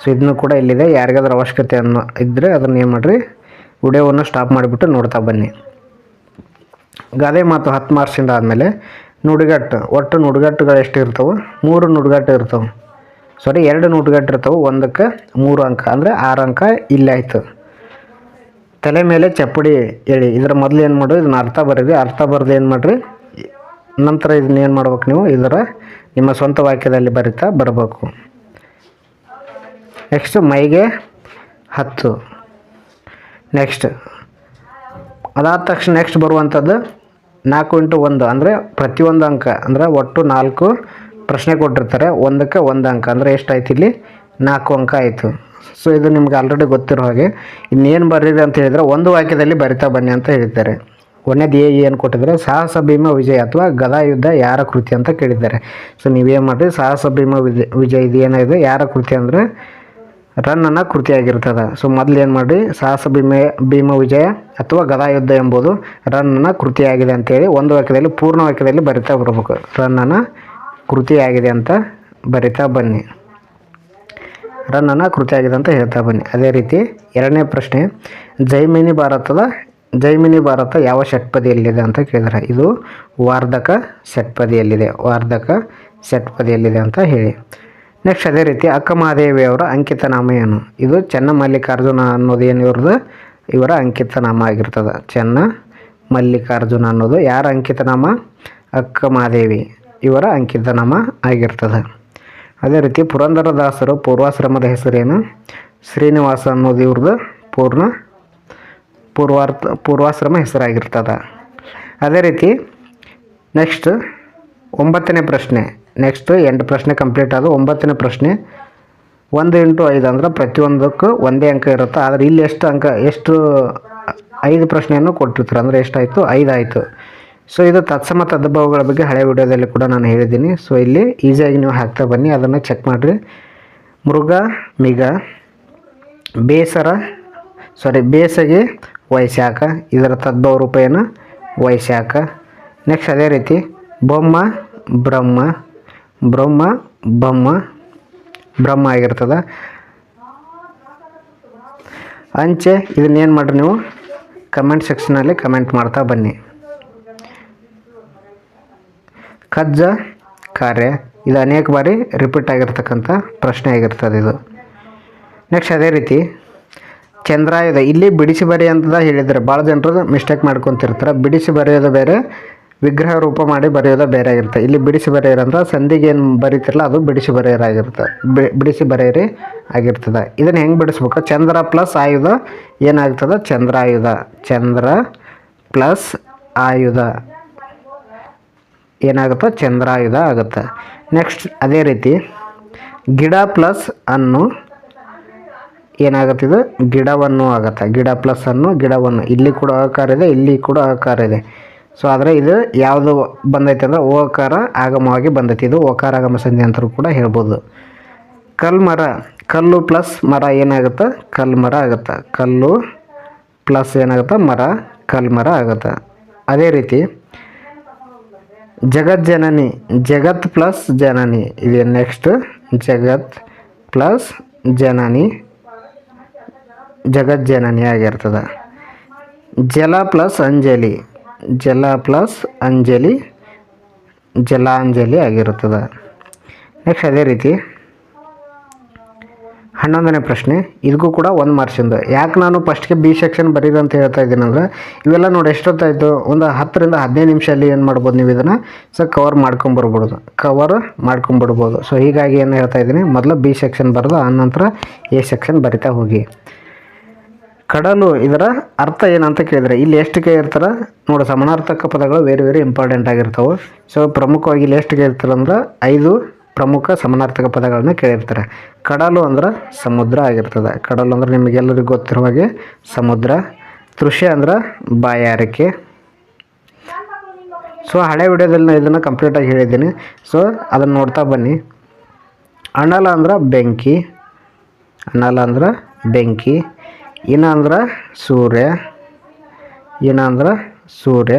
ಸೊ ಇದನ್ನು ಕೂಡ ಇಲ್ಲಿದೆ. ಯಾರಿಗಾದ್ರೂ ಅವಶ್ಯಕತೆ ಅನ್ನೋ ಇದ್ದರೆ ಅದನ್ನು ಏನು ಮಾಡಿರಿ? ವಿಡಿಯೋವನ್ನು ಸ್ಟಾಪ್ ಮಾಡಿಬಿಟ್ಟು ನೋಡ್ತಾ ಬನ್ನಿ. ಗಾದೆ ಮಾತು ಹತ್ತು ಮಾರ್ಕ್ಸಿಂದ ಆದಮೇಲೆ ನುಡಿಗಟ್ಟು, ಒಟ್ಟು ನುಡಿಗಟ್ಟುಗಳು ಎಷ್ಟು ಇರ್ತವೆ ಮೂರು ನುಡಿಗಟ್ಟು ಇರ್ತವೆ. ಸಾರಿ ಎರಡು ನುಡಿಗಟ್ಟು ಒಂದಕ್ಕೆ ಮೂರು ಅಂಕ. ಅಂದರೆ ಆರು ಅಂಕ ಇಲ್ಲೇ ಆಯ್ತು. ತಲೆ ಮೇಲೆ ಚಪ್ಪಡಿ ಹೇಳಿ ಇದರ ಮೊದಲು ಏನು ಮಾಡ್ರಿ? ಇದನ್ನ ಅರ್ಥ ಬರೀರಿ ಅರ್ಥ ಬರೆದು ಏನು ಮಾಡಿರಿ? ನಂತರ ಇದನ್ನ ಏನು ಮಾಡ್ಬೇಕು ನೀವು? ಇದರ ನಿಮ್ಮ ಸ್ವಂತ ವಾಕ್ಯದಲ್ಲಿ ಬರಿತಾ ಬರಬೇಕು. ನೆಕ್ಸ್ಟ್ ಮೈಗೆ ಹತ್ತು. ನೆಕ್ಸ್ಟ್ ಅದಾದ ತಕ್ಷಣ ನೆಕ್ಸ್ಟ್ ಬರುವಂಥದ್ದು ನಾಲ್ಕು ಇಂಟು ಒಂದು. ಅಂದರೆ ಪ್ರತಿಯೊಂದು ಅಂಕ. ಅಂದರೆ ಒಟ್ಟು ನಾಲ್ಕು ಪ್ರಶ್ನೆ ಕೊಟ್ಟಿರ್ತಾರೆ. ಒಂದಕ್ಕೆ ಒಂದು ಅಂಕ. ಅಂದರೆ ಎಷ್ಟಾಯ್ತು ಇಲ್ಲಿ? ನಾಲ್ಕು ಅಂಕ ಆಯಿತು. ಸೊ ಇದು ನಿಮ್ಗೆ ಆಲ್ರೆಡಿ ಗೊತ್ತಿರೋ ಹಾಗೆ. ಇನ್ನೇನು ಬರೀರಿ ಅಂತ ಹೇಳಿದರೆ ಒಂದು ವಾಕ್ಯದಲ್ಲಿ ಬರಿತಾ ಬನ್ನಿ ಅಂತ ಹೇಳಿದ್ದಾರೆ. ಒಂದೇದು ಏ ಏನು ಕೊಟ್ಟಿದ್ದಾರೆ. ಸಾಹಸ, ಭೀಮ, ವಿಜಯ ಅಥವಾ ಗದಾ, ಯುದ್ಧ, ಯಾರ ಕೃತಿ ಅಂತ ಕೇಳಿದ್ದಾರೆ. ಸೊ ನೀವೇನು ಮಾಡಿರಿ ಸಾಹಸ, ಭೀಮ ವಿಜಯ ವಿಜಯ ಇದು ಏನಾಗಿದೆ? ಯಾರ ಕೃತಿ ಅಂದರೆ ರನ್ನನ ಕೃತಿಯಾಗಿರ್ತದೆ ಸೊ ಮೊದಲು ಏನು ಮಾಡಿರಿ? ಸಾಹಸ, ಭೀಮ ಭೀಮ, ವಿಜಯ ಅಥವಾ ಗದಾ, ಯುದ್ಧ ಎಂಬುದು ರನ್ನನ ಕೃತಿಯಾಗಿದೆ ಅಂತೇಳಿ ಒಂದು ವಾಕ್ಯದಲ್ಲಿ, ಪೂರ್ಣ ವಾಕ್ಯದಲ್ಲಿ ಬರಿತಾ ಬರಬೇಕು. ರನ್ನನ ಕೃತಿಯಾಗಿದೆ ಅಂತ ಬರಿತಾ ಬನ್ನಿ. ರನ್ನನ ಕೃತಿಯಾಗಿದೆ ಅಂತ ಹೇಳ್ತಾ ಬನ್ನಿ. ಅದೇ ರೀತಿ ಎರಡನೇ ಪ್ರಶ್ನೆ, ಜೈಮಿನಿ ಭಾರತದ, ಜೈಮಿನಿ ಭಾರತ ಯಾವ ಷಟ್ಪದಿಯಲ್ಲಿದೆ ಅಂತ ಕೇಳಿದ್ದಾರೆ ಇದು ವಾರ್ಧಕ ಷಟ್ಪದಿಯಲ್ಲಿದೆ ವಾರ್ಧಕ ಷಟ್ಪದಿಯಲ್ಲಿದೆ ಅಂತ ಹೇಳಿ. ನೆಕ್ಸ್ಟ್ ಅದೇ ರೀತಿ ಅಕ್ಕ ಮಹಾದೇವಿಯವರ ಅಂಕಿತ ನಾಮ ಏನು? ಇದು ಚೆನ್ನ ಮಲ್ಲಿಕಾರ್ಜುನ ಅನ್ನೋದು ಏನು ಇವ್ರದ್ದು? ಇವರ ಅಂಕಿತನಾಮ ಆಗಿರ್ತದೆ. ಚೆನ್ನ ಮಲ್ಲಿಕಾರ್ಜುನ ಅನ್ನೋದು ಯಾರ ಅಂಕಿತನಾಮ? ಅಕ್ಕ ಮಹಾದೇವಿ ಇವರ ಅಂಕಿತ ನಾಮ ಆಗಿರ್ತದೆ. ಅದೇ ರೀತಿ ಪುರಂದರದಾಸರು ಪೂರ್ವಾಶ್ರಮದ ಹೆಸರೇನು? ಶ್ರೀನಿವಾಸ ಅನ್ನೋದು ಇವ್ರದ್ದು ಪೂರ್ಣ ಪೂರ್ವಾರ್ಥ ಪೂರ್ವಾಶ್ರಮ ಹೆಸರಾಗಿರ್ತದೆ. ಅದೇ ರೀತಿ ನೆಕ್ಸ್ಟ್ ಒಂಬತ್ತನೇ ಪ್ರಶ್ನೆ ನೆಕ್ಸ್ಟ್ ಎಂಟು ಪ್ರಶ್ನೆ ಕಂಪ್ಲೀಟ್ ಆದ ಒಂಬತ್ತನೇ ಪ್ರಶ್ನೆ, ಒಂದು ಇಂಟು ಐದು ಅಂದ್ರೆ ಪ್ರತಿಯೊಂದಕ್ಕೂ ಒಂದೇ ಅಂಕ ಇರುತ್ತೆ? ಆದರೆ ಇಲ್ಲಿ ಎಷ್ಟು ಅಂಕ, ಎಷ್ಟು ಐದು ಪ್ರಶ್ನೆಯನ್ನು ಕೊಟ್ಟಿರ್ತಾರೆ. ಅಂದರೆ ಎಷ್ಟಾಯಿತು? ಐದು ಆಯಿತು ಸೊ ಇದು ತತ್ಸಮ ತದ್ಭವಗಳ ಬಗ್ಗೆ ಹಳೆ ವಿಡಿಯೋದಲ್ಲಿ ಕೂಡ ನಾನು ಹೇಳಿದ್ದೀನಿ. ಸೊ ಇಲ್ಲಿ ಈಸಿಯಾಗಿ ನೀವು ಹಾಕ್ತಾ ಬನ್ನಿ. ಅದನ್ನು ಚೆಕ್ ಮಾಡಿರಿ. ಮೃಗ, ಮಿಗ, ಬೇಸರ ಸಾರಿ ಬೇಸಗೆ ವಯಸ್ಸಾಕ ಇದರ ತದ್ಭವ ರೂಪ ಏನು? ವೈಶಾಖ. ನೆಕ್ಸ್ಟ್ ಅದೇ ರೀತಿ, ಬೊಮ್ಮ, ಬ್ರಹ್ಮ ಬ್ರಹ್ಮ, ಬೊಮ್ಮ, ಬ್ರಹ್ಮ ಆಗಿರ್ತದೆ. ಅಂಚೆ, ಇದನ್ನೇನು ಮಾಡಿರಿ ನೀವು? ಕಮೆಂಟ್ ಸೆಕ್ಷನಲ್ಲಿ ಕಮೆಂಟ್ ಮಾಡ್ತಾ ಬನ್ನಿ. ಕಜ್ಜ ಕಾರ್ಯ ಇದು ಅನೇಕ ಬಾರಿ ರಿಪೀಟ್ ಆಗಿರ್ತಕ್ಕಂಥ ಪ್ರಶ್ನೆ ಆಗಿರ್ತದೆ ಇದು. ನೆಕ್ಸ್ಟ್ ಅದೇ ರೀತಿ ಚಂದ್ರಾಯುಧ ಇಲ್ಲಿ ಬಿಡಿಸಿ ಬರೆ ಅಂತ ಹೇಳಿದರೆ ಭಾಳ ಜನರು ಮಿಸ್ಟೇಕ್ ಮಾಡ್ಕೊತಿರ್ತಾರೆ. ಬಿಡಿಸಿ ಬರೆಯೋದು ಬೇರೆ, ವಿಗ್ರಹ ರೂಪ ಮಾಡಿ ಬರೆಯೋದು ಬೇರೆ ಆಗಿರುತ್ತೆ. ಇಲ್ಲಿ ಬಿಡಿಸಿ ಬರೆಯೋರಂದ್ರೆ ಸಂಧಿಗೆ ಏನು ಬರೀತಿರಲ್ಲ, ಅದು ಬಿಡಿಸಿ ಬರೆಯೋರಾಗಿರುತ್ತೆ. ಬಿಡಿಸಿ ಬರೆಯರಿ ಆಗಿರ್ತದೆ. ಇದನ್ನು ಹೆಂಗೆ ಬಿಡಿಸ್ಬೇಕು? ಚಂದ್ರ ಪ್ಲಸ್ ಆಯುಧ, ಏನಾಗ್ತದೆ? ಚಂದ್ರಾಯುಧ. ಚಂದ್ರ ಪ್ಲಸ್ ಆಯುಧ. ಏನಾಗುತ್ತೆ? ಚಂದ್ರಾಯುಧ ಆಗುತ್ತೆ ನೆಕ್ಸ್ಟ್ ಅದೇ ರೀತಿ, ಗಿಡ ಪ್ಲಸ್ ಅನ್ನು ಏನಾಗುತ್ತೆ ಇದು ಗಿಡವನ್ನು ಆಗುತ್ತೆ. ಗಿಡ ಪ್ಲಸ್ ಅನ್ನು ಗಿಡವನ್ನು. ಇಲ್ಲಿ ಕೂಡ ಆಕಾರ ಇದೆ, ಇಲ್ಲಿ ಕೂಡ ಆಕಾರ ಇದೆ. ಸೊ ಆದರೆ ಇದು ಯಾವುದು ಬಂದೈತೆ ಅಂದರೆ ಓಕಾರ ಆಗಮವಾಗಿ ಬಂದೈತಿ. ಇದು ಓಕಾರ ಆಗಮ ಸಂಧಿ ಅಂತಲೂ ಕೂಡ ಹೇಳ್ಬೋದು. ಕಲ್ ಮರ, ಕಲ್ಲು ಪ್ಲಸ್ ಮರ ಏನಾಗುತ್ತೆ? ಕಲ್ ಮರ ಆಗುತ್ತೆ. ಕಲ್ಲು ಪ್ಲಸ್ ಏನಾಗುತ್ತೆ? ಮರ, ಕಲ್ ಮರ ಆಗುತ್ತೆ. ಅದೇ ರೀತಿ ಜಗಜ್ಜನನಿ ಜಗತ್ ಪ್ಲಸ್ ಜನನಿ. ಇದು ನೆಕ್ಸ್ಟ್ ಜಗತ್ ಪ್ಲಸ್ ಜನನಿ. ಜಗತ್ ಜನನಿ ಆಗಿರ್ತದೆ. ಜಲ ಪ್ಲಸ್ ಅಂಜಲಿ. ಜಲ ಪ್ಲಸ್ ಅಂಜಲಿ, ಜಲಾಂಜಲಿ ಆಗಿರುತ್ತದೆ ನೆಕ್ಸ್ಟ್ ಅದೇ ರೀತಿ. ಹನ್ನೊಂದನೇ ಪ್ರಶ್ನೆ. ಇದಕ್ಕೂ ಕೂಡ ಒಂದು ಮಾರ್ಕ್ಸಿಂದು ಯಾಕೆ ನಾನು ಫಸ್ಟ್ಗೆ ಬಿ ಸೆಕ್ಷನ್ ಬರೀದು ಅಂತ ಹೇಳ್ತಾ ಇದ್ದೀನಂದ್ರೆ ಇವೆಲ್ಲ ನೋಡಿ ಎಷ್ಟೊತ್ತಾಯಿತು? ಒಂದು ಹತ್ತರಿಂದ ಹದಿನೈದು ನಿಮಿಷದಲ್ಲಿ ಏನು ಮಾಡ್ಬೋದು ನೀವು ಇದನ್ನು? ಸೊ ಕವರ್ ಮಾಡ್ಕೊಂಬರ್ಬೋದು ಕವರ್ ಮಾಡ್ಕೊಂಬಿಡ್ಬೋದು ಸೊ ಹೀಗಾಗಿ ಏನು ಹೇಳ್ತಾ ಇದ್ದೀನಿ? ಮೊದಲು ಬಿ ಸೆಕ್ಷನ್ ಬರೆದು ಆನಂತರ ಎ ಸೆಕ್ಷನ್ ಬರಿತಾ ಹೋಗಿ. ಕಡಲು ಇದರ ಅರ್ಥ ಏನಂತ ಕೇಳಿದ್ರೆ, ಇಲ್ಲಿ ಎಷ್ಟು ಇರ್ತಾರೆ? ನೋಡಿ, ಸಮಾನಾರ್ಥಕ ಪದಗಳು ಬೇರೆ ಬೇರೆ ಇಂಪಾರ್ಟೆಂಟ್ ಆಗಿರ್ತವೆ. ಸೊ ಪ್ರಮುಖವಾಗಿ ಇಲ್ಲಿ ಎಷ್ಟು ಕೇಳಿರ್ತಾರೆ ಅಂದ್ರೆ ಐದು ಪ್ರಮುಖ ಸಮಾನಾರ್ಥಕ ಪದಗಳನ್ನ ಕೇಳಿರ್ತಾರೆ. ಕಡಲು ಅಂದ್ರೆ ಸಮುದ್ರ ಆಗಿರ್ತದೆ. ಕಡಲು ಅಂದ್ರೆ ನಿಮಗೆಲ್ಲರಿಗೂ ಗೊತ್ತಿರುವ ಹಾಗೆ ಸಮುದ್ರ. ತೃಷೆ ಅಂದ್ರೆ ಬಾಯಾರಿಕೆ. ಸೊ ಹಳೆ ವಿಡಿಯೋದಲ್ಲಿ ನಾನು ಇದನ್ನು ಕಂಪ್ಲೀಟಾಗಿ ಹೇಳಿದ್ದೀನಿ. ಸೊ ಅದನ್ನು ನೋಡ್ತಾ ಬನ್ನಿ. ಅಣಲ ಅಂದ್ರೆ ಬೆಂಕಿ. ಅಣಲ ಅಂದ್ರೆ ಬೆಂಕಿ. ಇನ ಅಂದ್ರೆ ಸೂರ್ಯ. ಇನ ಅಂದ್ರೆ ಸೂರ್ಯ.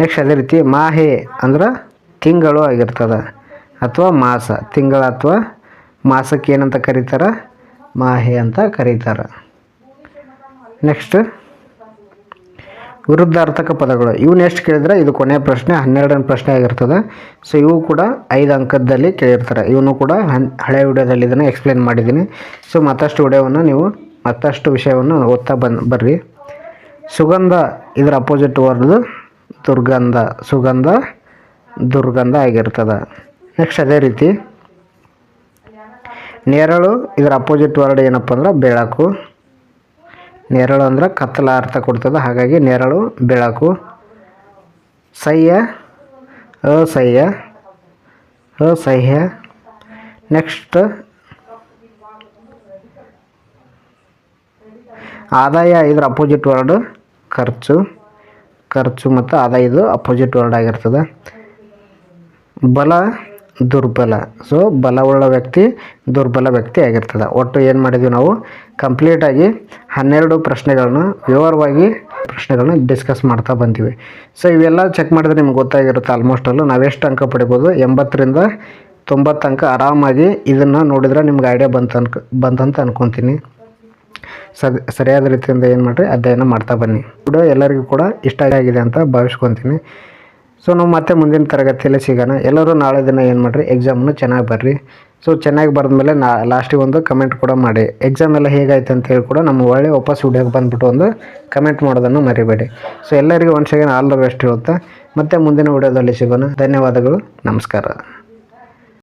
ನೆಕ್ಸ್ಟ್ ಅದೇ ರೀತಿ ಮಾಹೆ ಅಂದ್ರೆ ತಿಂಗಳು ಆಗಿರ್ತದೆ. ಅಥವಾ ಮಾಸ, ತಿಂಗಳ ಅಥವಾ ಮಾಸಕ್ಕೆ ಏನಂತ ಕರೀತಾರೆ? ಮಾಹೆ ಅಂತ ಕರೀತಾರೆ. ನೆಕ್ಸ್ಟ್ ವಿರುದ್ಧಾರ್ಥಕ ಪದಗಳು. ಇವನ್ನ ಎಷ್ಟು ಕೇಳಿದ್ರೆ ಇದು ಕೊನೆಯ ಪ್ರಶ್ನೆ, ಹನ್ನೆರಡನೇ ಪ್ರಶ್ನೆ ಆಗಿರ್ತದೆ. ಸೊ ಇವು ಕೂಡ ಐದು ಅಂಕದಲ್ಲಿ ಕೇಳಿರ್ತಾರೆ. ಇವನು ಕೂಡ ಹನ್, ಹಳೆ ವಿಡಿಯೋದಲ್ಲಿ ಇದನ್ನು ಎಕ್ಸ್ಪ್ಲೇನ್ ಮಾಡಿದ್ದೀನಿ ಸೊ ಮತ್ತಷ್ಟು ವಿಡಿಯೋವನ್ನು ನೀವು ಮತ್ತಷ್ಟು ವಿಷಯವನ್ನು ಓದ್ತಾ ಬಂದು ಬರ್ರಿ. ಸುಗಂಧ, ಇದರ ಅಪೋಸಿಟ್ ವರ್ಡ್ ದುರ್ಗಂಧ. ಸುಗಂಧ, ದುರ್ಗಂಧ ಆಗಿರ್ತದೆ. ನೆಕ್ಸ್ಟ್ ಅದೇ ರೀತಿ. ನೇರಳು, ಇದರ ಅಪೋಸಿಟ್ ವರ್ಡ್ ಏನಪ್ಪ ಅಂದ್ರೆ ಬೆಳಕು. ನೇರಳು ಅಂದ್ರೆ ಕತ್ತಲ ಅರ್ಥ ಕೊಡ್ತದೆ, ಹಾಗಾಗಿ ನೇರಳು, ಬೆಳಕು. ಸಹ್ಯ, ಅಸಹ್ಯ ಅಸಹ್ಯ. ನೆಕ್ಸ್ಟ್ ಆದಾಯ ಇದರ ಅಪೋಸಿಟ್ ವರ್ಡ್ ಖರ್ಚು. ಖರ್ಚು ಮತ್ತು ಆದಾಯದು ಅಪೋಸಿಟ್ ವರ್ಡ್ ಆಗಿರ್ತದೆ. ಬಲ ದುರ್ಬಲ. ಸೊ ಬಲವುಳ್ಳ ವ್ಯಕ್ತಿ ದುರ್ಬಲ ವ್ಯಕ್ತಿ ಆಗಿರ್ತದೆ. ಒಟ್ಟು ಏನು ಮಾಡಿದ್ವಿ ನಾವು? ಕಂಪ್ಲೀಟಾಗಿ ಹನ್ನೆರಡು ಪ್ರಶ್ನೆಗಳನ್ನ ವಿವರವಾಗಿ ಪ್ರಶ್ನೆಗಳನ್ನ ಡಿಸ್ಕಸ್ ಮಾಡ್ತಾ ಬಂದಿವಿ. ಸೊ ಇವೆಲ್ಲ ಚೆಕ್ ಮಾಡಿದ್ರೆ ನಿಮ್ಗೆ ಗೊತ್ತಾಗಿರುತ್ತೆ ಆಲ್ಮೋಸ್ಟ್ ಅಲ್ಲೂ ನಾವೆಷ್ಟು ಅಂಕ ಪಡಿಬೋದು? ಎಂಬತ್ತರಿಂದ ತೊಂಬತ್ತು ಅಂಕ ಆರಾಮಾಗಿ ಇದನ್ನು ನೋಡಿದ್ರೆ ನಿಮ್ಗೆ ಐಡಿಯಾ ಬಂತು ಅನ್ಕ, ಬಂತಂತ ಅನ್ಕೊತೀನಿ. ಸರಿ ಸರಿಯಾದ ರೀತಿಯಿಂದ ಏನು ಮಾಡಿರಿ? ಅಧ್ಯಯನ ಮಾಡ್ತಾ ಬನ್ನಿ. ವಿಡಿಯೋ ಎಲ್ಲರಿಗೂ ಕೂಡ ಇಷ್ಟ ಆಗಿದೆ ಅಂತ ಭಾವಿಸ್ಕೊತೀನಿ. ಸೊ ನಾವು ಮತ್ತೆ ಮುಂದಿನ ತರಗತಿಯಲ್ಲಿ ಸಿಗೋಣ. ಎಲ್ಲರೂ ನಾಳೆ ದಿನ ಏನು ಮಾಡಿರಿ? ಎಕ್ಸಾಮನ್ನು ಚೆನ್ನಾಗಿ ಬರ್ರಿ. ಸೊ ಚೆನ್ನಾಗಿ ಬರೆದ್ಮೇಲೆ ನಾ ಲಾಸ್ಟಿಗೆ ಒಂದು ಕಮೆಂಟ್ ಕೂಡ ಮಾಡಿ. ಎಕ್ಸಾಮ್ ಎಲ್ಲ ಹೇಗಾಯ್ತು ಅಂತ ಹೇಳಿ ಕೂಡ ನಮ್ಮ ಒಳ್ಳೆ ವಾಪಸ್ ವಿಡಿಯೋಗೆ ಬಂದುಬಿಟ್ಟು ಒಂದು ಕಮೆಂಟ್ ಮಾಡೋದನ್ನು ಮರಿಬೇಡಿ. ಸೊ ಎಲ್ಲರಿಗೂ ಒಂದು ಸೆಕೆಂಡ್ ಆಲ್ ದ ಬೆಸ್ಟ್ ಇರುತ್ತೆ ಮತ್ತೆ ಮುಂದಿನ ವಿಡಿಯೋದಲ್ಲಿ ಸಿಗೋಣ. ಧನ್ಯವಾದಗಳು. ನಮಸ್ಕಾರ.